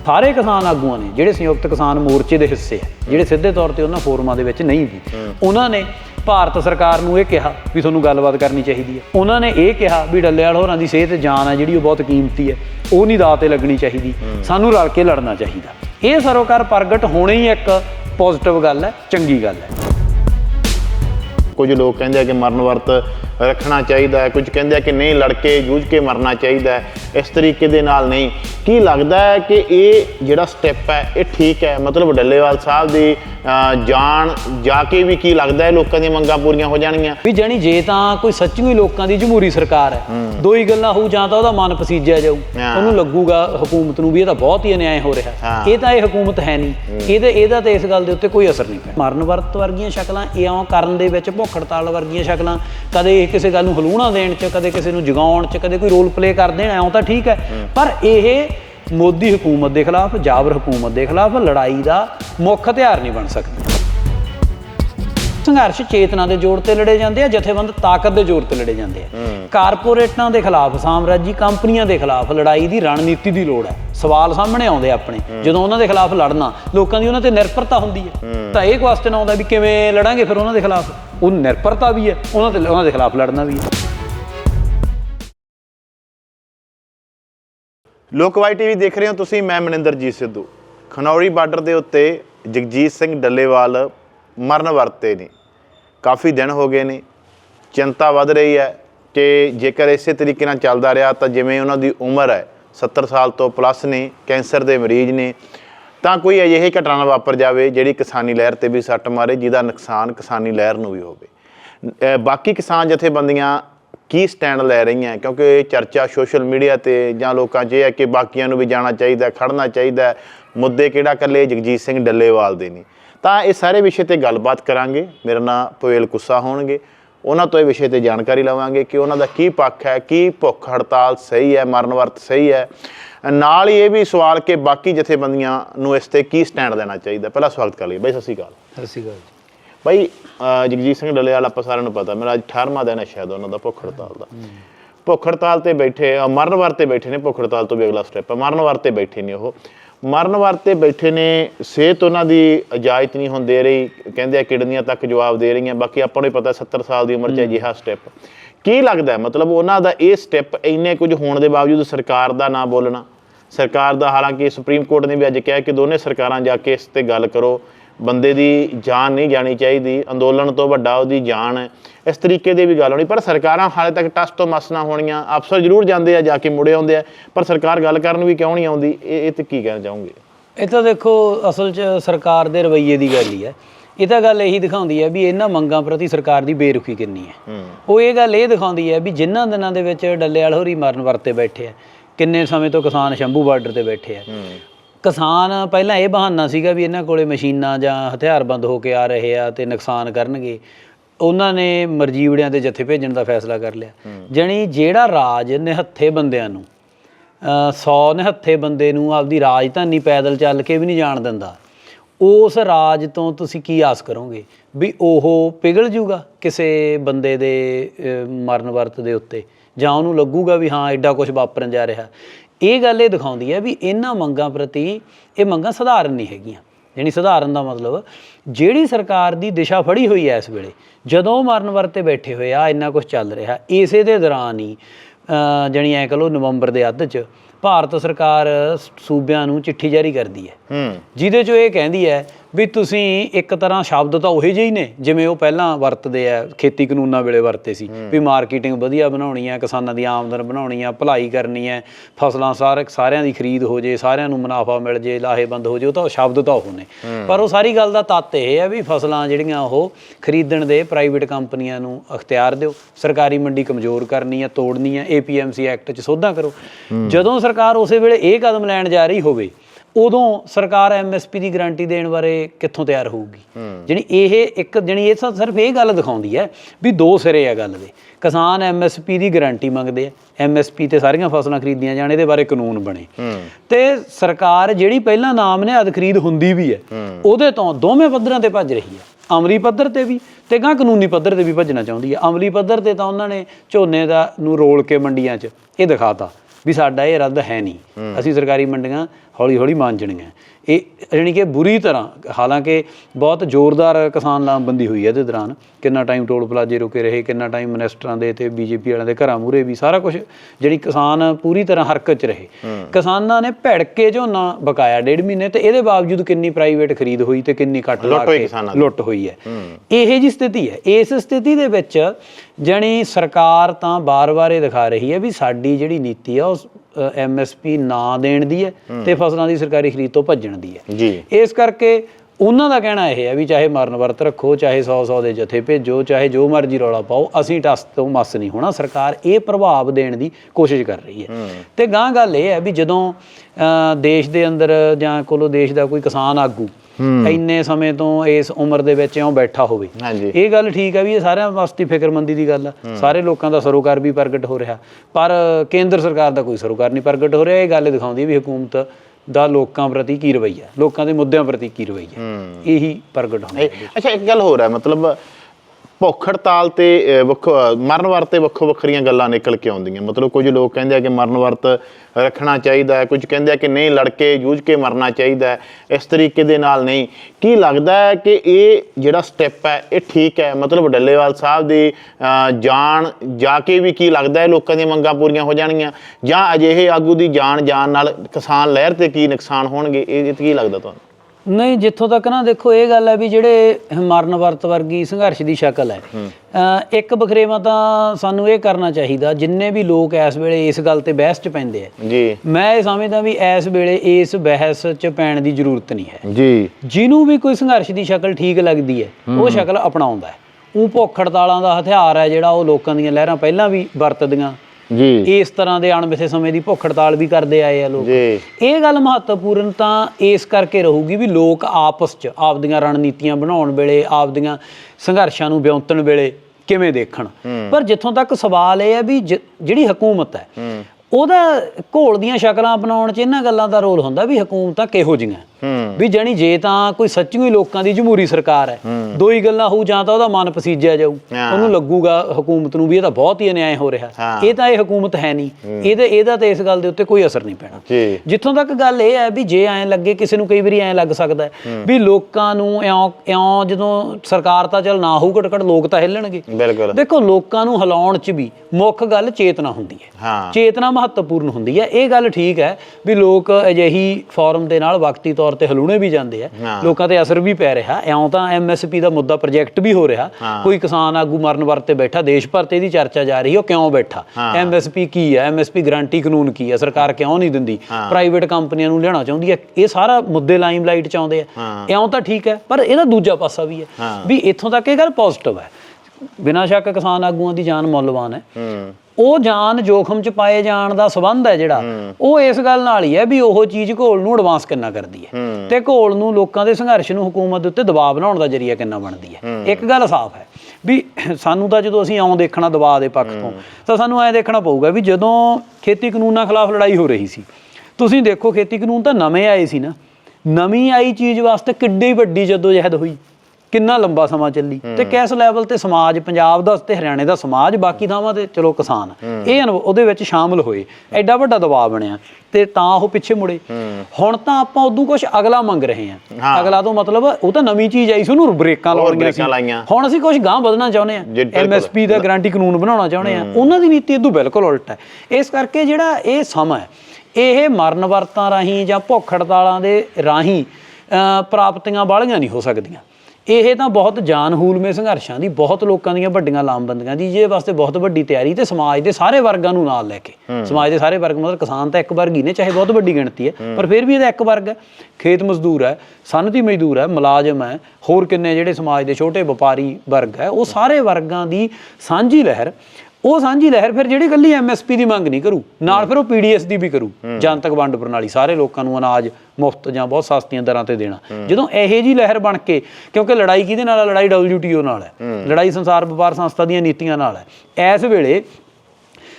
ਸਾਰੇ ਕਿਸਾਨ ਆਗੂਆਂ ਨੇ ਜਿਹੜੇ ਸੰਯੁਕਤ ਕਿਸਾਨ ਮੋਰਚੇ ਦੇ ਹਿੱਸੇ ਆ ਜਿਹੜੇ ਸਿੱਧੇ ਤੌਰ ਤੇ ਉਹਨਾਂ ਫੋਰਮਾਂ ਦੇ ਵਿੱਚ ਨਹੀਂ ਵੀ ਉਹਨਾਂ ਨੇ ਭਾਰਤ ਸਰਕਾਰ ਨੂੰ ਇਹ ਕਿਹਾ ਵੀ ਤੁਹਾਨੂੰ ਗੱਲਬਾਤ ਕਰਨੀ ਚਾਹੀਦੀ ਹੈ। ਉਹਨਾਂ ਨੇ ਇਹ ਕਿਹਾ ਵੀ ਡੱਲੇਵਾਲ ਹੋਰਾਂ ਦੀ ਸਿਹਤ ਜਾਨ ਹੈ ਜਿਹੜੀ ਉਹ ਬਹੁਤ ਕੀਮਤੀ ਹੈ ਉਹ ਨਹੀਂ ਦਾਅ ਤੇ ਲੱਗਣੀ ਚਾਹੀਦੀ। ਸਾਨੂੰ ਰਲ ਕੇ ਲੜਨਾ ਚਾਹੀਦਾ। ਇਹ ਸਰੋਕਾਰ ਪ੍ਰਗਟ ਹੋਣੀ ਹੀ ਇੱਕ ਪੋਜ਼ਿਟਿਵ ਗੱਲ ਹੈ, ਚੰਗੀ ਗੱਲ ਹੈ। ਕੁਝ ਲੋਕ ਕਹਿੰਦੇ ਆ ਕਿ ਮਰਨ ਵਰਤ ਰੱਖਣਾ ਚਾਹੀਦਾ ਹੈ। ਕੁਝ ਕਹਿੰਦੇ ਆ ਕਿ ਨਹੀਂ ਲੜ ਕੇ ਜੂਝ ਕੇ ਮਰਨਾ ਚਾਹੀਦਾ ਹੈ। ਇਸ ਤਰੀਕੇ ਦੇ ਨਾਲ ਨਹੀਂ। ਕੀ ਲੱਗਦਾ ਹੈ ਕਿ ਇਹ ਜਿਹੜਾ ਸਟੈਪ ਹੈ ਇਹ ਠੀਕ ਹੈ? ਮਤਲਬ ਡੱਲੇਵਾਲ ਸਾਹਿਬ ਦੀ ਜਾਨ ਜਾ ਕੇ ਵੀ ਕੀ ਲੱਗਦਾ ਹੈ? ਲੋਕਾਂ ਦੀਆਂ ਮੰਗਾਂ ਪੂਰੀਆਂ ਹੋ ਜਾਣਗੀਆਂ। ਵੀ ਜਾਣੀ ਜੇ ਤਾਂ ਕੋਈ ਸੱਚੀ ਹੀ ਲੋਕਾਂ ਦੀ ਜਮਹੂਰੀ ਸਰਕਾਰ ਹੈ। ਦੋ ਹੀ ਗੱਲਾਂ ਹੋਊ ਜਾਂ ਤਾਂ ਉਹਦਾ ਮਨ ਪਸੀਜਿਆ ਜਾਊ। ਉਹਨੂੰ ਲੱਗੂਗਾ ਹਕੂਮਤ ਨੂੰ ਵੀ ਇਹ ਤਾਂ ਬਹੁਤ ਹੀ ਅਨਿਆਏ ਹੋ ਰਿਹਾ। ਇਹ ਤਾਂ ਇਹ ਹਕੂਮਤ ਹੈ ਨਹੀਂ। ਇਹਦੇ ਇਹਦਾ ਤੇ ਇਸ ਗੱਲ ਦੇ ਉੱਤੇ ਕੋਈ ਅਸਰ ਨਹੀਂ ਪਿਆ। ਮਰਨ ਵਰਤ ਵਰਗੀਆਂ ਸ਼ਕਲਾਂ ਇਉਂ ਕਰਨ ਦੇ ਵਿੱਚ ਭੁੱਖ ਹੜਤਾਲ ਵਰਗੀਆਂ ਸ਼ਕਲਾਂ ਕਦੇ ਕਿਸੇ ਗੱਲ ਨੂੰ ਹਲੂਣਾ ਦੇਣ 'ਚ ਕਦੇ ਕਿਸੇ ਨੂੰ ਜਗਾਉਣ 'ਚ ਕਦੇ ਕੋਈ ਰੋਲ ਪਲੇ ਕਰ ਦੇਣ ਐਉਂ ਤਾਂ ਠੀਕ ਹੈ। ਪਰ ਇਹ ਮੋਦੀ ਹਕੂਮਤ ਦੇ ਖਿਲਾਫ ਜਾਬਰ ਹਕੂਮਤ ਦੇ ਖਿਲਾਫ ਲੜਾਈ ਦਾ ਮੁੱਖ ਹਥਿਆਰ ਨਹੀਂ ਬਣ ਸਕਦੀ। ਸੰਘਰਸ਼ ਚੇਤਨਾ ਦੇ ਜ਼ੋਰ ਤੇ ਲੜੇ ਜਾਂਦੇ ਆ ਜਥੇਬੰਦ ਤਾਕਤ ਦੇ ਜ਼ੋਰ ਤੇ ਲੜੇ ਜਾਂਦੇ ਆ। ਕਾਰਪੋਰੇਟਾਂ ਦੇ ਖਿਲਾਫ ਸਾਮਰਾਜੀ ਕੰਪਨੀਆਂ ਦੇ ਖਿਲਾਫ ਲੜਾਈ ਦੀ ਰਣਨੀਤੀ ਦੀ ਲੋੜ ਹੈ। ਸਵਾਲ ਸਾਹਮਣੇ ਆਉਂਦੇ ਆਪਣੇ ਜਦੋਂ ਉਹਨਾਂ ਦੇ ਖਿਲਾਫ ਲੜਨਾ ਲੋਕਾਂ ਦੀ ਉਹਨਾਂ ਤੇ ਨਿਰਭਰਤਾ ਹੁੰਦੀ ਹੈ। ਤਾਂ ਇਹ ਕੁਐਸਚਨ ਆਉਂਦਾ ਵੀ ਕਿਵੇਂ ਲੜਾਂਗੇ ਫਿਰ ਉਹਨਾਂ ਦੇ ਖਿਲਾਫ? ਉਹ ਨਿਰਭਰਤਾ ਵੀ ਹੈ, ਉਹਨਾਂ ਦੇ ਉਹਨਾਂ ਦੇ ਖਿਲਾਫ ਲੜਨਾ ਵੀ ਹੈ। ਲੋਕਵਾਈ ਟੀਵੀ ਦੇਖ ਰਹੇ ਹੋ ਤੁਸੀਂ, ਮੈਂ ਮਨਿੰਦਰਜੀਤ ਸਿੱਧੂ। ਖਨੌਰੀ ਬਾਰਡਰ ਦੇ ਉੱਤੇ ਜਗਜੀਤ ਸਿੰਘ ਡੱਲੇਵਾਲ ਮਰਨ ਵਰਤੇ ਨੇ। ਕਾਫੀ ਦਿਨ ਹੋ ਗਏ ਨੇ, ਚਿੰਤਾ ਵੱਧ ਰਹੀ ਹੈ ਕਿ ਜੇਕਰ ਇਸੇ ਤਰੀਕੇ ਨਾਲ ਚੱਲਦਾ ਰਿਹਾ ਤਾਂ ਜਿਵੇਂ ਉਹਨਾਂ ਦੀ ਉਮਰ ਹੈ 70 ਸਾਲ ਤੋਂ ਪਲੱਸ ਨੇ, ਕੈਂਸਰ ਦੇ ਮਰੀਜ਼ ਨੇ ਤਾਂ ਕੋਈ ਅਜਿਹੀ ਘਟਨਾ ਨਾ ਵਾਪਰ ਜਾਵੇ ਜਿਹੜੀ ਕਿਸਾਨੀ ਲਹਿਰ ਤੇ ਵੀ ਸੱਟ ਮਾਰੇ, ਜਿਹਦਾ ਨੁਕਸਾਨ ਕਿਸਾਨੀ ਲਹਿਰ ਨੂੰ ਵੀ ਹੋਵੇ। ਬਾਕੀ ਕਿਸਾਨ ਜਥੇਬੰਦੀਆਂ ਕੀ ਸਟੈਂਡ ਲੈ ਰਹੀਆਂ? ਕਿਉਂਕਿ ਇਹ ਚਰਚਾ ਸੋਸ਼ਲ ਮੀਡੀਆ ਤੇ ਜਾਂ ਲੋਕਾਂ 'ਚ ਇਹ ਹੈ ਕਿ ਬਾਕੀਆਂ ਨੂੰ ਵੀ ਜਾਣਾ ਚਾਹੀਦਾ ਖੜਨਾ ਚਾਹੀਦਾ ਮੁੱਦੇ ਕਿਹੜਾ ਇਕੱਲੇ ਜਗਜੀਤ ਸਿੰਘ ਡੱਲੇਵਾਲ ਦੇ ਨੇ। ਤਾਂ ਇਹ ਸਾਰੇ ਵਿਸ਼ੇ ਤੇ ਗੱਲਬਾਤ ਕਰਾਂਗੇ। ਮੇਰਾ ਨਾਮ ਪਵੇਲ ਕੁੱਸਾ ਹੋਣਗੇ। ਉਹਨਾਂ ਤੋਂ ਇਹ ਵਿਸ਼ੇ ਤੇ ਜਾਣਕਾਰੀ ਲਵਾਂਗੇ ਕਿ ਉਹਨਾਂ ਦਾ ਕੀ ਪੱਖ ਹੈ, ਕੀ ਭੁੱਖ ਹੜਤਾਲ ਸਹੀ ਹੈ, ਮਰਨ ਵਰਤ ਸਹੀ ਹੈ। ਨਾਲ ਹੀ ਇਹ ਵੀ ਸਵਾਲ ਕਿ ਬਾਕੀ ਜਥੇਬੰਦੀਆਂ ਨੂੰ ਇਸ ਤੇ ਕੀ ਸਟੈਂਡ ਲੈਣਾ ਚਾਹੀਦਾ? ਪਹਿਲਾ ਸਵਾਗਤ ਕਰ ਲਈਏ। ਬਾਈ ਸਤਿ ਸ਼੍ਰੀ ਅਕਾਲ। ਸਤਿ ਸ਼੍ਰੀ ਅਕਾਲ ਬਾਈ ਜਗਜੀਤ ਸਿੰਘ ਡੱਲੇਵਾਲ ਆਪਾਂ ਸਾਰਿਆਂ ਨੂੰ ਪਤਾ ਮੇਰਾ ਅੱਜ 18ਵਾਂ ਦਿਨ ਹੈ ਸ਼ਾਇਦ ਉਹਨਾਂ ਦਾ ਭੁੱਖ ਹੜਤਾਲ ਦਾ। ਭੁੱਖ ਹੜਤਾਲ ਤੇ ਬੈਠੇ ਮਰਨ ਵਰਤੇ ਬੈਠੇ ਨੇ ਭੁੱਖ ਹੜਤਾਲ ਤੋਂ ਵੀ ਅਗਲਾ ਸਟੈਪ ਹੈ। ਮਰਨ ਵਰਤੇ ਬੈਠੇ ਨੇ ਉਹ। ਮਰਨ ਵਰਤੇ ਬੈਠੇ ਨੇ ਸਿਹਤ ਉਹਨਾਂ ਦੀ ਇਜਾਜ਼ਤ ਨਹੀਂ ਹੁੰਦੇ ਦੇ ਰਹੀ। ਕਹਿੰਦੇ ਆ ਕਿਡਨੀਆਂ ਤੱਕ ਜਵਾਬ ਦੇ ਰਹੀਆਂ। ਬਾਕੀ ਆਪਾਂ ਨੂੰ ਹੀ ਪਤਾ 70 ਸਾਲ ਦੀ ਉਮਰ 'ਚ ਅਜਿਹਾ ਸਟੈਪ। ਕੀ ਲੱਗਦਾ? ਮਤਲਬ ਉਹਨਾਂ ਦਾ ਇਹ ਸਟੈਪ ਇੰਨੇ ਕੁਝ ਹੋਣ ਦੇ ਬਾਵਜੂਦ ਸਰਕਾਰ ਦਾ ਨਾ ਬੋਲਣਾ। ਸਰਕਾਰ ਦਾ ਹਾਲਾਂਕਿ ਸੁਪਰੀਮ ਕੋਰਟ ਨੇ ਵੀ ਅੱਜ ਕਿਹਾ ਕਿ ਦੋਨੇ ਸਰਕਾਰਾਂ ਜਾ ਕੇ ਇਸ ਤੇ ਗੱਲ ਕਰੋ। ਬੰਦੇ ਦੀ ਜਾਨ ਨਹੀਂ ਜਾਣੀ ਚਾਹੀਦੀ ਅੰਦੋਲਨ ਤੋਂ ਵੱਡਾ ਉਹਦੀ ਜਾਨ ਹੈ। ਇਸ ਤਰੀਕੇ ਦੀ ਵੀ ਗੱਲ ਹੋਣੀ ਪਰ ਸਰਕਾਰਾਂ ਹਾਲੇ ਤੱਕ ਟਸ ਤੋਂ ਮਸ ਨਾ ਹੋਣੀਆਂ। ਅਫਸਰ ਜ਼ਰੂਰ ਜਾਂਦੇ ਆ ਜਾ ਕੇ ਮੁੜੇ ਆਉਂਦੇ ਆ ਪਰ ਸਰਕਾਰ ਗੱਲ ਕਰਨ ਵੀ ਕਿਉਂ ਨਹੀਂ ਆਉਂਦੀ? ਇਹ ਇਹ ਤੇ ਕੀ ਕਹਿਣਾ ਚਾਹੋਗੇ? ਇਹ ਤਾਂ ਦੇਖੋ ਅਸਲ 'ਚ ਸਰਕਾਰ ਦੇ ਰਵੱਈਏ ਦੀ ਗੱਲ ਹੀ ਹੈ। ਇਹ ਤਾਂ ਗੱਲ ਇਹੀ ਦਿਖਾਉਂਦੀ ਹੈ ਵੀ ਇਹਨਾਂ ਮੰਗਾਂ ਪ੍ਰਤੀ ਸਰਕਾਰ ਦੀ ਬੇਰੁਖੀ ਕਿੰਨੀ ਹੈ। ਉਹ ਇਹ ਗੱਲ ਇਹ ਦਿਖਾਉਂਦੀ ਹੈ ਵੀ ਜਿਨ੍ਹਾਂ ਦਿਨਾਂ ਦੇ ਵਿੱਚ ਡੱਲੇਵਾਲ ਹੋਰੀ ਮਰਨ ਵਰਤੇ ਬੈਠੇ ਆ ਕਿੰਨੇ ਸਮੇਂ ਤੋਂ ਕਿਸਾਨ ਸ਼ੰਭੂ ਬਾਰਡਰ ਤੇ ਬੈਠੇ ਆ। ਕਿਸਾਨ ਪਹਿਲਾਂ ਇਹ ਬਹਾਨਾ ਸੀਗਾ ਵੀ ਇਹਨਾਂ ਕੋਲੇ ਮਸ਼ੀਨਾਂ ਜਾਂ ਹਥਿਆਰ ਬੰਦ ਹੋ ਕੇ ਆ ਰਹੇ ਆ ਤੇ ਨੁਕਸਾਨ ਕਰਨਗੇ। ਉਹਨਾਂ ਨੇ ਮਰਜੀਵੜਿਆਂ ਦੇ ਜਥੇ ਭੇਜਣ ਦਾ ਫੈਸਲਾ ਕਰ ਲਿਆ। ਜਣੀ ਜਿਹੜਾ ਰਾਜ ਨਿਹੱਥੇ ਬੰਦਿਆਂ ਨੂੰ 100 ਨਿਹੱਥੇ ਬੰਦੇ ਨੂੰ ਆਪਦੀ ਰਾਜਧਾਨੀ ਪੈਦਲ ਚੱਲ ਕੇ ਵੀ ਨਹੀਂ ਜਾਣ ਦਿੰਦਾ ਉਸ ਰਾਜ ਤੋਂ ਤੁਸੀਂ ਕੀ ਆਸ ਕਰੋਗੇ? ਵੀ ਉਹ ਪਿਘਲ ਜੂਗਾ ਕਿਸੇ ਬੰਦੇ ਦੇ ਮਰਨ ਵਰਤ ਦੇ ਉੱਤੇ? ਜਾਂ ਉਹਨੂੰ ਲੱਗੂਗਾ ਵੀ ਹਾਂ ਐਡਾ ਕੁਝ ਵਾਪਰਨ ਜਾ ਰਿਹਾ। ਇਹ ਗੱਲ ਇਹ ਦਿਖਾਉਂਦੀ ਹੈ ਵੀ ਇਹਨਾਂ ਮੰਗਾਂ ਪ੍ਰਤੀ ਇਹ ਮੰਗਾਂ ਸਧਾਰਨ ਨਹੀਂ ਹੈਗੀਆਂ। ਯਾਨੀ ਸਧਾਰਨ ਦਾ ਮਤਲਬ ਜਿਹੜੀ ਸਰਕਾਰ ਦੀ ਦਿਸ਼ਾ ਫੜੀ ਹੋਈ ਹੈ ਇਸ ਵੇਲੇ ਜਦੋਂ ਮਰਨ ਵਰਤੇ ਬੈਠੇ ਹੋਏ ਆ ਇੰਨਾ ਕੁਝ ਚੱਲ ਰਿਹਾ। ਇਸੇ ਦੇ ਦੌਰਾਨ ਹੀ ਜਾਣੀ ਐ ਕਹ ਨਵੰਬਰ ਦੇ ਅੱਧ 'ਚ ਭਾਰਤ ਸਰਕਾਰ ਸੂਬਿਆਂ ਨੂੰ ਚਿੱਠੀ ਜਾਰੀ ਕਰਦੀ ਹੈ। ਹੂੰ। ਜਿਹਦੇ 'ਚ ਇਹ ਕਹਿੰਦੀ ਹੈ ਵੀ ਤੁਸੀਂ ਇੱਕ ਤਰ੍ਹਾਂ ਸ਼ਬਦ ਤਾਂ ਉਹੇ ਜਿਹੇ ਹੀ ਨੇ ਜਿਵੇਂ ਉਹ ਪਹਿਲਾਂ ਵਰਤਦੇ ਆ ਖੇਤੀ ਕਾਨੂੰਨਾਂ ਵੇਲੇ ਵਰਤੇ ਸੀ ਵੀ ਮਾਰਕੀਟਿੰਗ ਵਧੀਆ ਬਣਾਉਣੀ ਹੈ ਕਿਸਾਨਾਂ ਦੀ ਆਮਦਨ ਬਣਾਉਣੀ ਹੈ ਭਲਾਈ ਕਰਨੀ ਹੈ ਫਸਲਾਂ ਸਾਰੇ ਸਾਰਿਆਂ ਦੀ ਖਰੀਦ ਹੋ ਜੇ ਸਾਰਿਆਂ ਨੂੰ ਮੁਨਾਫਾ ਮਿਲ ਜੇ ਲਾਹੇਬੰਦ ਹੋ ਜੇ ਉਹ ਤਾਂ ਸ਼ਬਦ ਤਾਂ ਉਹ ਨੇ। ਪਰ ਉਹ ਸਾਰੀ ਗੱਲ ਦਾ ਤੱਤ ਇਹ ਹੈ ਵੀ ਫਸਲਾਂ ਜਿਹੜੀਆਂ ਉਹ ਖਰੀਦਣ ਦੇ ਪ੍ਰਾਈਵੇਟ ਕੰਪਨੀਆਂ ਨੂੰ ਅਖਤਿਆਰ ਦਿਓ ਸਰਕਾਰੀ ਮੰਡੀ ਕਮਜ਼ੋਰ ਕਰਨੀ ਹੈ ਤੋੜਨੀ ਹੈ ਏਪੀਐਮਸੀ ਐਕਟ 'ਚ ਸੋਧਾਂ ਕਰੋ। ਜਦੋਂ ਸਰਕਾਰ ਉਸੇ ਵੇਲੇ ਇਹ ਕਦਮ ਲੈਣ ਜਾ ਰਹੀ ਹੋਵੇ ਉਦੋਂ ਸਰਕਾਰ ਐਮਐਸਪੀ ਦੀ ਗਾਰੰਟੀ ਦੇਣ ਬਾਰੇ ਕਿੱਥੋਂ ਤਿਆਰ ਹੋਊਗੀ? ਜਿਹੜੀ ਇਹ ਇੱਕ ਜਿਹੜੀ ਇਹ ਸਿਰਫ ਇਹ ਗੱਲ ਦਿਖਾਉਂਦੀ ਹੈ ਵੀ ਦੋ ਸਿਰੇ ਆ ਗੱਲ ਦੇ। ਕਿਸਾਨ ਐਮਐਸਪੀ ਦੀ ਗਾਰੰਟੀ ਮੰਗਦੇ ਆ ਐਮਐਸਪੀ ਤੇ ਸਾਰੀਆਂ ਫਸਲਾਂ ਖਰੀਦੀਆਂ ਜਾਣ, ਇਹਦੇ ਬਾਰੇ ਕਾਨੂੰਨ ਬਣੇ। ਤੇ ਸਰਕਾਰ ਜਿਹੜੀ ਪਹਿਲਾਂ ਨਾਮ ਨੇ ਅਦ ਖਰੀਦ ਹੁੰਦੀ ਵੀ ਹੈ, ਉਹਦੇ ਤੋਂ ਦੋਵੇਂ ਪੱਧਰਾਂ ਤੇ ਭੱਜ ਰਹੀ ਹੈ। ਅਮਲੀ ਪੱਧਰ ਤੇ ਵੀ ਤੇ ਗਾਂ ਕਾਨੂੰਨੀ ਪੱਧਰ ਤੇ ਵੀ ਭੱਜਣਾ ਚਾਹੁੰਦੀ ਹੈ। ਅਮਲੀ ਪੱਧਰ ਤੇ ਤਾਂ ਉਹਨਾਂ ਨੇ ਝੋਨੇ ਦਾ ਨੂੰ ਰੋਲ ਕੇ ਮੰਡੀਆਂ 'ਚ ਇਹ ਦਿਖਾਤਾ। ਵੀ ਸਾਡਾ ਇਹ ਰੱਦ ਹੈ ਨਹੀਂ। ਅਸੀਂ ਸਰਕਾਰੀ ਮੰਡੀਆਂ ਹੌਲੀ ਹੌਲੀ ਮਾਂਜਣੀਆਂ। ਇਹ ਜਾਣੀ ਕਿ ਬੁਰੀ ਤਰ੍ਹਾਂ ਹਾਲਾਂਕਿ ਬਹੁਤ ਜ਼ੋਰਦਾਰ ਕਿਸਾਨ ਲਾਮਬੰਦੀ ਹੋਈ ਹੈ ਇਹਦੇ ਦੌਰਾਨ। ਕਿੰਨਾ ਟਾਈਮ ਟੋਲ ਪਲਾਜੇ ਰੁਕੇ ਰਹੇ ਕਿੰਨਾ ਟਾਈਮ ਮਿਨਿਸਟਰਾਂ ਦੇ ਤੇ ਬੀਜੇਪੀ ਵਾਲਿਆਂ ਦੇ ਘਰਾਂ ਮੂਰੇ ਵੀ ਸਾਰਾ ਕੁਝ ਜਿਹੜੀ ਕਿਸਾਨ ਪੂਰੀ ਤਰ੍ਹਾਂ ਹਰਕਤ 'ਚ ਰਹੇ। ਕਿਸਾਨਾਂ ਨੇ ਭਿੜ ਕੇ ਝੋਨਾ ਬਕਾਇਆ ਡੇਢ ਮਹੀਨੇ ਤੇ ਇਹਦੇ ਬਾਵਜੂਦ ਕਿੰਨੀ ਪ੍ਰਾਈਵੇਟ ਖਰੀਦ ਹੋਈ ਤੇ ਕਿੰਨੀ ਕੱਟ ਲਾ ਕੇ। ਲੁੱਟ ਹੋਈ ਹੈ। ਇਹ ਜੀ ਸਥਿਤੀ ਹੈ। ਇਸ ਸਥਿਤੀ ਦੇ ਵਿੱਚ ਜਣੀ ਸਰਕਾਰ ਤਾਂ ਬਾਰ-ਬਾਰ ਇਹ ਦਿਖਾ ਰਹੀ ਹੈ ਵੀ ਸਾਡੀ ਜਿਹੜੀ ਨੀਤੀ ਆ ਉਹ ਐਮਐਸਪੀ ਨਾ ਦੇਣ ਦੀ ਹੈ ਤੇ ਫਸਲਾਂ ਦੀ ਸਰਕਾਰੀ ਖਰੀਦ ਤੋਂ ਭੱਜਣ ਦੀ ਹੈ। ਜੀ। ਇਸ ਕਰਕੇ ਉਹਨਾਂ ਦਾ ਕਹਿਣਾ ਇਹ ਹੈ ਵੀ ਚਾਹੇ ਮਰਨ ਵਰਤ ਰੱਖੋ ਚਾਹੇ 100-100 ਦੇ ਜਥੇ ਭੇਜੋ ਚਾਹੇ ਜੋ ਮਰਜ਼ੀ ਰੌਲਾ ਪਾਓ ਅਸੀਂ ਟਸ ਤੋਂ ਮਸ ਨਹੀਂ ਹੋਣਾ। ਸਰਕਾਰ ਇਹ ਪ੍ਰਭਾਵ ਦੇਣ ਦੀ ਕੋਸ਼ਿਸ਼ ਕਰ ਰਹੀ ਹੈ। ਤੇ ਗਾਂ ਗੱਲ ਇਹ ਹੈ ਵੀ ਜਦੋਂ ਦੇਸ਼ ਦੇ ਅੰਦਰ ਜਾਂ ਕੋਲੋਂ ਦੇਸ਼ ਦਾ ਕੋਈ ਕਿਸਾਨ ਆਗੂ ਇੰਨੇ ਸਮੇਂ ਤੋਂ ਇਸ ਉਮਰ ਦੇ ਵਿੱਚ ਇਉਂ ਬੈਠਾ ਹੋਵੇ। ਇਹ ਗੱਲ ਠੀਕ ਹੈ ਵੀ ਇਹ ਸਾਰਿਆਂ ਵਾਸਤੇ ਫਿਕਰਮੰਦੀ ਦੀ ਗੱਲ ਆ। ਸਾਰੇ ਲੋਕਾਂ ਦਾ ਸਰੋਕਾਰ ਵੀ ਪ੍ਰਗਟ ਹੋ ਰਿਹਾ। ਪਰ ਕੇਂਦਰ ਸਰਕਾਰ ਦਾ ਕੋਈ ਸਰੋਕਾਰ ਨਹੀਂ ਪ੍ਰਗਟ ਹੋ ਰਿਹਾ। ਇਹ ਗੱਲ ਦਿਖਾਉਂਦੀ ਵੀ ਹਕੂਮਤ ਦਾ ਲੋਕਾਂ ਪ੍ਰਤੀ ਕੀ ਰਵੱਈਆ ਲੋਕਾਂ ਦੇ ਮੁੱਦਿਆਂ ਪ੍ਰਤੀ ਕੀ ਰਵੱਈਆ। ਇਹੀ ਪ੍ਰਗਟ ਹੁੰਦਾ ਅੱਛਾ ਇੱਕ ਗੱਲ ਹੋਰ ਹੈ ਮਤਲਬ ਭੁੱਖ ਹੜਤਾਲ ਤੇ ਅਹ, ਵੱਖੋ ਅਹ, ਮਰਨ ਵਰਤੇ ਵੱਖੋ ਵੱਖਰੀਆਂ ਗੱਲਾਂ ਨਿਕਲ ਕੇ ਆਉਂਦੀਆਂ। ਮਤਲਬ ਕੁਝ ਲੋਕ ਕਹਿੰਦੇ ਆ ਕਿ ਮਰਨ ਵਰਤ ਰੱਖਣਾ ਚਾਹੀਦਾ ਹੈ ਕੁਝ ਕਹਿੰਦੇ ਆ ਕਿ ਨਹੀਂ ਲੜ ਕੇ ਜੂਝ ਕੇ ਮਰਨਾ ਚਾਹੀਦਾ ਹੈ। ਇਸ ਤਰੀਕੇ ਦੇ ਨਾਲ ਨਹੀਂ। ਕੀ ਲੱਗਦਾ ਹੈ ਕਿ ਇਹ ਜਿਹੜਾ ਸਟੈਪ ਹੈ ਇਹ ਠੀਕ ਹੈ? ਮਤਲਬ ਡੱਲੇਵਾਲ ਸਾਹਿਬ ਦੀ ਜਾਣ ਜਾ ਕੇ ਵੀ ਕੀ ਲੱਗਦਾ ਹੈ? ਲੋਕਾਂ ਦੀਆਂ ਮੰਗਾਂ ਪੂਰੀਆਂ ਹੋ ਜਾਣਗੀਆਂ। ਜਾਂ ਅਜਿਹੇ ਆਗੂ ਦੀ ਜਾਣ ਜਾਣ ਨਾਲ ਕਿਸਾਨ ਲਹਿਰ ਤੇ ਕੀ ਨੁਕਸਾਨ ਹੋਣਗੇ? ਇਹ ਕੀ ਲੱਗਦਾ ਤੁਹਾਨੂੰ? ਨਹੀਂ ਜਿੱਥੋਂ ਤੱਕ ਨਾ ਦੇਖੋ ਇਹ ਗੱਲ ਹੈ ਵੀ ਜਿਹੜੇ ਮਰਨ ਵਰਤ ਵਰਗੀ ਸੰਘਰਸ਼ ਦੀ ਸ਼ਕਲ ਹੈ ਇੱਕ ਬਖਰੇਵਾ ਤਾਂ ਸਾਨੂੰ ਇਹ ਕਰਨਾ ਚਾਹੀਦਾ ਜਿੰਨੇ ਵੀ ਲੋਕ ਇਸ ਵੇਲੇ ਇਸ ਗੱਲ ਤੇ ਬਹਿਸ 'ਚ ਪੈਂਦੇ ਆ। ਜੀ। ਮੈਂ ਇਹ ਸਮਝਦਾ ਵੀ ਇਸ ਵੇਲੇ ਇਸ ਬਹਿਸ 'ਚ ਪੈਣ ਦੀ ਜ਼ਰੂਰਤ ਨਹੀਂ ਹੈ। ਜੀ। ਜਿਹਨੂੰ ਵੀ ਕੋਈ ਸੰਘਰਸ਼ ਦੀ ਸ਼ਕਲ ਠੀਕ ਲੱਗਦੀ ਹੈ ਉਹ ਸ਼ਕਲ ਅਪਣਾਉਂਦਾ ਹੈ। ਉਹ ਭੁੱਖ ਹੜਤਾਲਾਂ ਦਾ ਹਥਿਆਰ ਹੈ ਜਿਹੜਾ ਉਹ ਲੋਕਾਂ ਦੀਆਂ ਲਹਿਰਾਂ ਪਹਿਲਾਂ ਵੀ ਵਰਤਦੀਆਂ ਜੀ। ਇਸ ਤਰ੍ਹਾਂ ਦੇ ਅਣਮਿੱਥੇ ਸਮੇਂ ਦੀ ਭੁੱਖ ਹੜਤਾਲ ਵੀ ਕਰਦੇ ਆਏ ਆ ਲੋਕ। ਜੀ। ਇਹ ਗੱਲ ਮਹੱਤਵਪੂਰਨ ਤਾਂ ਇਸ ਕਰਕੇ ਰਹੂਗੀ ਵੀ ਲੋਕ ਆਪਸ 'ਚ ਆਪਦੀਆਂ ਰਣਨੀਤੀਆਂ ਬਣਾਉਣ ਵੇਲੇ ਆਪਦੀਆਂ ਸੰਘਰਸ਼ਾਂ ਨੂੰ ਵਿਉਂਤਣ ਵੇਲੇ ਕਿਵੇਂ ਦੇਖਣ। ਪਰ ਜਿੱਥੋਂ ਤੱਕ ਸਵਾਲ ਇਹ ਹੈ ਵੀ ਜਿਹੜੀ ਹਕੂਮਤ ਹੈ ਉਹਦਾ ਘੋਲ ਦੀਆਂ ਸ਼ਕਲਾਂ ਅਪਣਾਉਣ 'ਚ ਇਹਨਾਂ ਗੱਲਾਂ ਦਾ ਰੋਲ ਹੁੰਦਾ ਵੀ ਹਕੂਮਤਾਂ ਕਿਹੋ ਜਿਹੀਆਂ। ਹੂੰ ਵੀ ਜਣੀ ਜੇ ਤਾਂ ਕੋਈ ਸੱਚੀ ਹੀ ਲੋਕਾਂ ਦੀ ਜਮਹੂਰੀ ਸਰਕਾਰ ਹੈ। ਦੋ ਹੀ ਗੱਲਾਂ ਹੋਊ ਜਾਂ ਤਾਂ ਉਹਦਾ ਮਨ ਪਸੀਜਿਆ ਜਾਊ। ਉਹਨੂੰ ਲੱਗੂਗਾ ਹਕੂਮਤ ਨੂੰ ਵੀ ਇਹ ਤਾਂ ਬਹੁਤ ਹੀ ਅਨਿਆਏ ਹੋ ਰਿਹਾ। ਇਹ ਤਾਂ ਇਹ ਹਕੂਮਤ ਹੈ ਨਹੀਂ। ਇਹਦੇ ਇਹਦਾ ਤੇ ਇਸ ਗੱਲ ਦੇ ਉੱਤੇ ਕੋਈ ਅਸਰ ਨਹੀਂ ਪੈਣਾ। ਜਿੱਥੋਂ ਤੱਕ ਗੱਲ ਇਹ ਹੈ ਵੀ ਜੇ ਐਂ ਲੱਗੇ ਕਿਸੇ ਨੂੰ ਕਈ ਵਾਰੀ ਐਂ ਲੱਗ ਸਕਦਾ ਵੀ ਲੋਕਾਂ ਨੂੰ ਇਉਂ ਇਉਂ ਜਦੋਂ ਸਰਕਾਰ ਤਾਂ ਚੱਲ ਨਾ ਹੋਊ ਘਟ ਘਟ ਲੋਕ ਤਾਂ ਹਿੱਲਣਗੇ। ਬਿਲਕੁਲ। ਦੇਖੋ ਲੋਕਾਂ ਨੂੰ ਹਿਲਾਉਣ 'ਚ ਵੀ ਮੁੱਖ ਗੱਲ ਚੇਤਨਾ ਹੁੰਦੀ ਹਾਂ। ਚੇਤਨਾ ਮਹੱਤਵਪੂਰਨ ਹੁੰਦੀ ਹੈ। ਇਹ ਗੱਲ ਠੀਕ ਹੈ ਵੀ ਲੋਕ ਅਜਿਹੀ ਫੋਰਮ ਦੇ ਨਾਲ ਵਕਤੀ ਤੌਰ ਤੇ ਹਲੂਣੇ ਵੀ ਜਾਂਦੇ ਆ। ਲੋਕਾਂ ਤੇ ਅਸਰ ਵੀ ਪੈ ਰਿਹਾ। ਇਉਂ ਤਾਂ ਐਮਐਸਪੀ ਦਾ ਮੁੱਦਾ ਪ੍ਰੋਜੈਕਟ ਵੀ ਹੋ ਰਿਹਾ। ਕੋਈ ਕਿਸਾਨ ਆਗੂ ਮਰਨ ਵਰਤੇ ਬੈਠਾ ਦੇਸ਼ ਭਰ ਤੇ ਇਹਦੀ ਚਰਚਾ ਜਾ ਰਹੀ ਹੈ ਉਹ ਕਿਉਂ ਬੈਠਾ। ਐਮਐਸਪੀ ਕੀ ਹੈ ਐਮਐਸਪੀ ਗਾਰੰਟੀ ਕਾਨੂੰਨ ਕੀ ਹੈ ਸਰਕਾਰ ਕਿਉਂ ਨਹੀਂ ਦਿੰਦੀ। ਪ੍ਰਾਈਵੇਟ ਕੰਪਨੀਆਂ ਨੂੰ ਲਿਆਉਣਾ ਚਾਹੁੰਦੀ ਹੈ ਇਹ ਸਾਰਾ ਮੁੱਦੇ ਲਾਈਮਲਾਈਟ ਚ ਆਉਂਦੇ ਆ। ਇਉਂ ਤਾਂ ਠੀਕ ਹੈ ਪਰ ਇਹਦਾ ਦੂਜਾ ਪਾਸਾ ਵੀ ਹੈ। ਵੀ ਇੱਥੋਂ ਤੱਕ ਇਹ ਗੱਲ ਪੋਜ਼ਿਟਿਵ ਹੈ। ਬਿਨਾਂ ਸ਼ੱਕ ਕਿਸਾਨ ਆਗੂਆਂ ਦੀ ਜਾਨ ਮੁੱਲਵਾਨ ਹੂੰ। ਉਹ ਜਾਨ ਜੋਖਮ ਚ ਪਾਏ ਜਾਣ ਦਾ ਸਬੰਧ ਹੈ ਜਿਹੜਾ ਉਹ ਇਸ ਗੱਲ ਨਾਲ ਹੀ ਹੈ ਵੀ ਉਹ ਚੀਜ਼ ਘੋਲ ਨੂੰ ਐਡਵਾਂਸ ਕਿੰਨਾ ਕਰਦੀ ਹੈ। ਤੇ ਘੋਲ ਨੂੰ ਲੋਕਾਂ ਦੇ ਸੰਘਰਸ਼ ਨੂੰ ਹਕੂਮਤ ਦੇ ਉੱਤੇ ਦਬਾਅ ਬਣਾਉਣ ਦਾ ਜਰੀਆ ਕਿੰਨਾ ਬਣਦੀ ਹੈ। ਇੱਕ ਗੱਲ ਸਾਫ਼ ਹੈ ਵੀ ਸਾਨੂੰ ਤਾਂ ਜਦੋਂ ਅਸੀਂ ਆਉਂ ਦੇਖਣਾ ਦਬਾਅ ਦੇ ਪੱਖ ਤੋਂ ਤਾਂ ਸਾਨੂੰ ਐ ਦੇਖਣਾ ਪਊਗਾ ਵੀ ਜਦੋਂ ਖੇਤੀ ਕਾਨੂੰਨਾਂ ਖਿਲਾਫ ਲੜਾਈ ਹੋ ਰਹੀ ਸੀ ਤੁਸੀਂ ਦੇਖੋ ਖੇਤੀ ਕਾਨੂੰਨ ਤਾਂ ਨਵੇਂ ਆਏ ਸੀ ਨਾ ਨਵੀਂ ਆਈ ਚੀਜ਼ ਵਾਸਤੇ ਕਿੱਡੀ ਵੱਡੀ ਜਦੋਜਹਿਦ ਹੋਈ। ਕਿੰਨਾ ਲੰਬਾ ਸਮਾਂ ਚੱਲੀ ਤੇ ਕਿਸ ਲੈਵਲ ਤੇ ਸਮਾਜ ਪੰਜਾਬ ਦਾ ਤੇ ਹਰਿਆਣੇ ਦਾ ਸਮਾਜ ਬਾਕੀ ਥਾਵਾਂ ਤੇ ਚਲੋ ਕਿਸਾਨ। ਇਹ ਉਹਦੇ ਵਿੱਚ ਸ਼ਾਮਲ ਹੋਏ। ਐਡਾ ਵੱਡਾ ਦਬਾਅ ਬਣਿਆ ਤੇ ਤਾਂ ਉਹ ਪਿੱਛੇ ਮੁੜੇ। ਹੁਣ ਤਾਂ ਆਪਾਂ ਉਦੋਂ ਕੁਝ ਅਗਲਾ ਮੰਗ ਰਹੇ ਹਾਂ। ਅਗਲਾ ਤੋਂ ਮਤਲਬ ਉਹ ਤਾਂ ਨਵੀਂ ਚੀਜ਼ ਆਈ ਸੀ ਉਹਨੂੰ ਬ੍ਰੇਕਾਂ ਲਾਉਣੀਆਂ ਸੀ। ਹੁਣ ਅਸੀਂ ਕੁਝ ਗਾਂ ਵਧਣਾ ਚਾਹੁੰਦੇ ਆ। ਐਮਐਸਪੀ ਦਾ ਗਾਰੰਟੀ ਕਾਨੂੰਨ ਬਣਾਉਣਾ ਚਾਹੁੰਦੇ ਆ ਉਹਨਾਂ ਦੀ ਨੀਤੀ ਇਦੋਂ ਬਿਲਕੁਲ ਉਲਟ ਹੈ। ਇਸ ਕਰਕੇ ਜਿਹੜਾ ਇਹ ਸਮਾਂ ਹੈ ਇਹ ਮਰਨ ਵਰਤਾਂ ਰਾਹੀਂ ਜਾਂ ਭੁੱਖ ਹੜਤਾਲਾਂ ਦੇ ਰਾਹੀਂ ਪ੍ਰਾਪਤੀਆਂ ਵਾਲੀਆਂ ਨਹੀਂ ਹੋ ਸਕਦੀਆਂ। ਇਹ ਤਾਂ ਬਹੁਤ ਜਾਨਹੂਲਮੇ ਸੰਘਰਸ਼ਾਂ ਦੀ ਬਹੁਤ ਲੋਕਾਂ ਦੀਆਂ ਵੱਡੀਆਂ ਲਾਮਬੰਦੀਆਂ ਦੀ ਜਿਹਦੇ ਵਾਸਤੇ ਬਹੁਤ ਵੱਡੀ ਤਿਆਰੀ ਤੇ ਸਮਾਜ ਦੇ ਸਾਰੇ ਵਰਗਾਂ ਨੂੰ ਨਾਲ ਲੈ ਕੇ। ਸਮਾਜ ਦੇ ਸਾਰੇ ਵਰਗ ਮਤਲਬ ਕਿਸਾਨ ਤਾਂ ਇੱਕ ਵਰਗ ਹੀ ਨੇ ਚਾਹੇ ਬਹੁਤ ਵੱਡੀ ਗਿਣਤੀ ਹੈ ਪਰ ਫਿਰ ਵੀ ਇਹਦਾ ਇੱਕ ਵਰਗ ਹੈ। ਖੇਤ ਮਜ਼ਦੂਰ ਹੈ ਸਨਅਤੀ ਮਜ਼ਦੂਰ ਹੈ ਮੁਲਾਜ਼ਮ ਹੈ ਹੋਰ ਕਿੰਨੇ ਜਿਹੜੇ ਸਮਾਜ ਦੇ ਛੋਟੇ ਵਪਾਰੀ ਵਰਗ ਹੈ ਉਹ ਸਾਰੇ ਵਰਗਾਂ ਦੀ ਸਾਂਝੀ ਲਹਿਰ ਉਹ ਸਾਂਝੀ ਲਹਿਰ ਫਿਰ ਜਿਹੜੀ ਕੱਲੀ ਐਮਐਸਪੀ ਦੀ ਮੰਗ ਨਹੀਂ ਕਰੂ। ਨਾਲ ਫਿਰ ਉਹ ਪੀਡੀਐਸ ਦੀ ਵੀ ਕਰੂ ਜਨਤਕ ਵੰਡ ਪ੍ਰਣਾਲੀ ਸਾਰੇ ਲੋਕਾਂ ਨੂੰ ਅਨਾਜ ਮੁਫਤ ਜਾਂ ਬਹੁਤ ਸਸਤੀਆਂ ਦਰਾਂ ਤੇ ਦੇਣਾ। ਜਦੋਂ ਇਹੋ ਜੀ ਲਹਿਰ ਬਣ ਕੇ ਕਿਉਂਕਿ ਲੜਾਈ ਕਿਹਦੇ ਨਾਲ ਹੈ ਲੜਾਈ WTO ਨਾਲ ਹੈ। ਲੜਾਈ ਸੰਸਾਰ ਵਪਾਰ ਸੰਸਥਾ ਦੀਆਂ ਨੀਤੀਆਂ ਨਾਲ ਹੈ। ਇਸ ਵੇਲੇ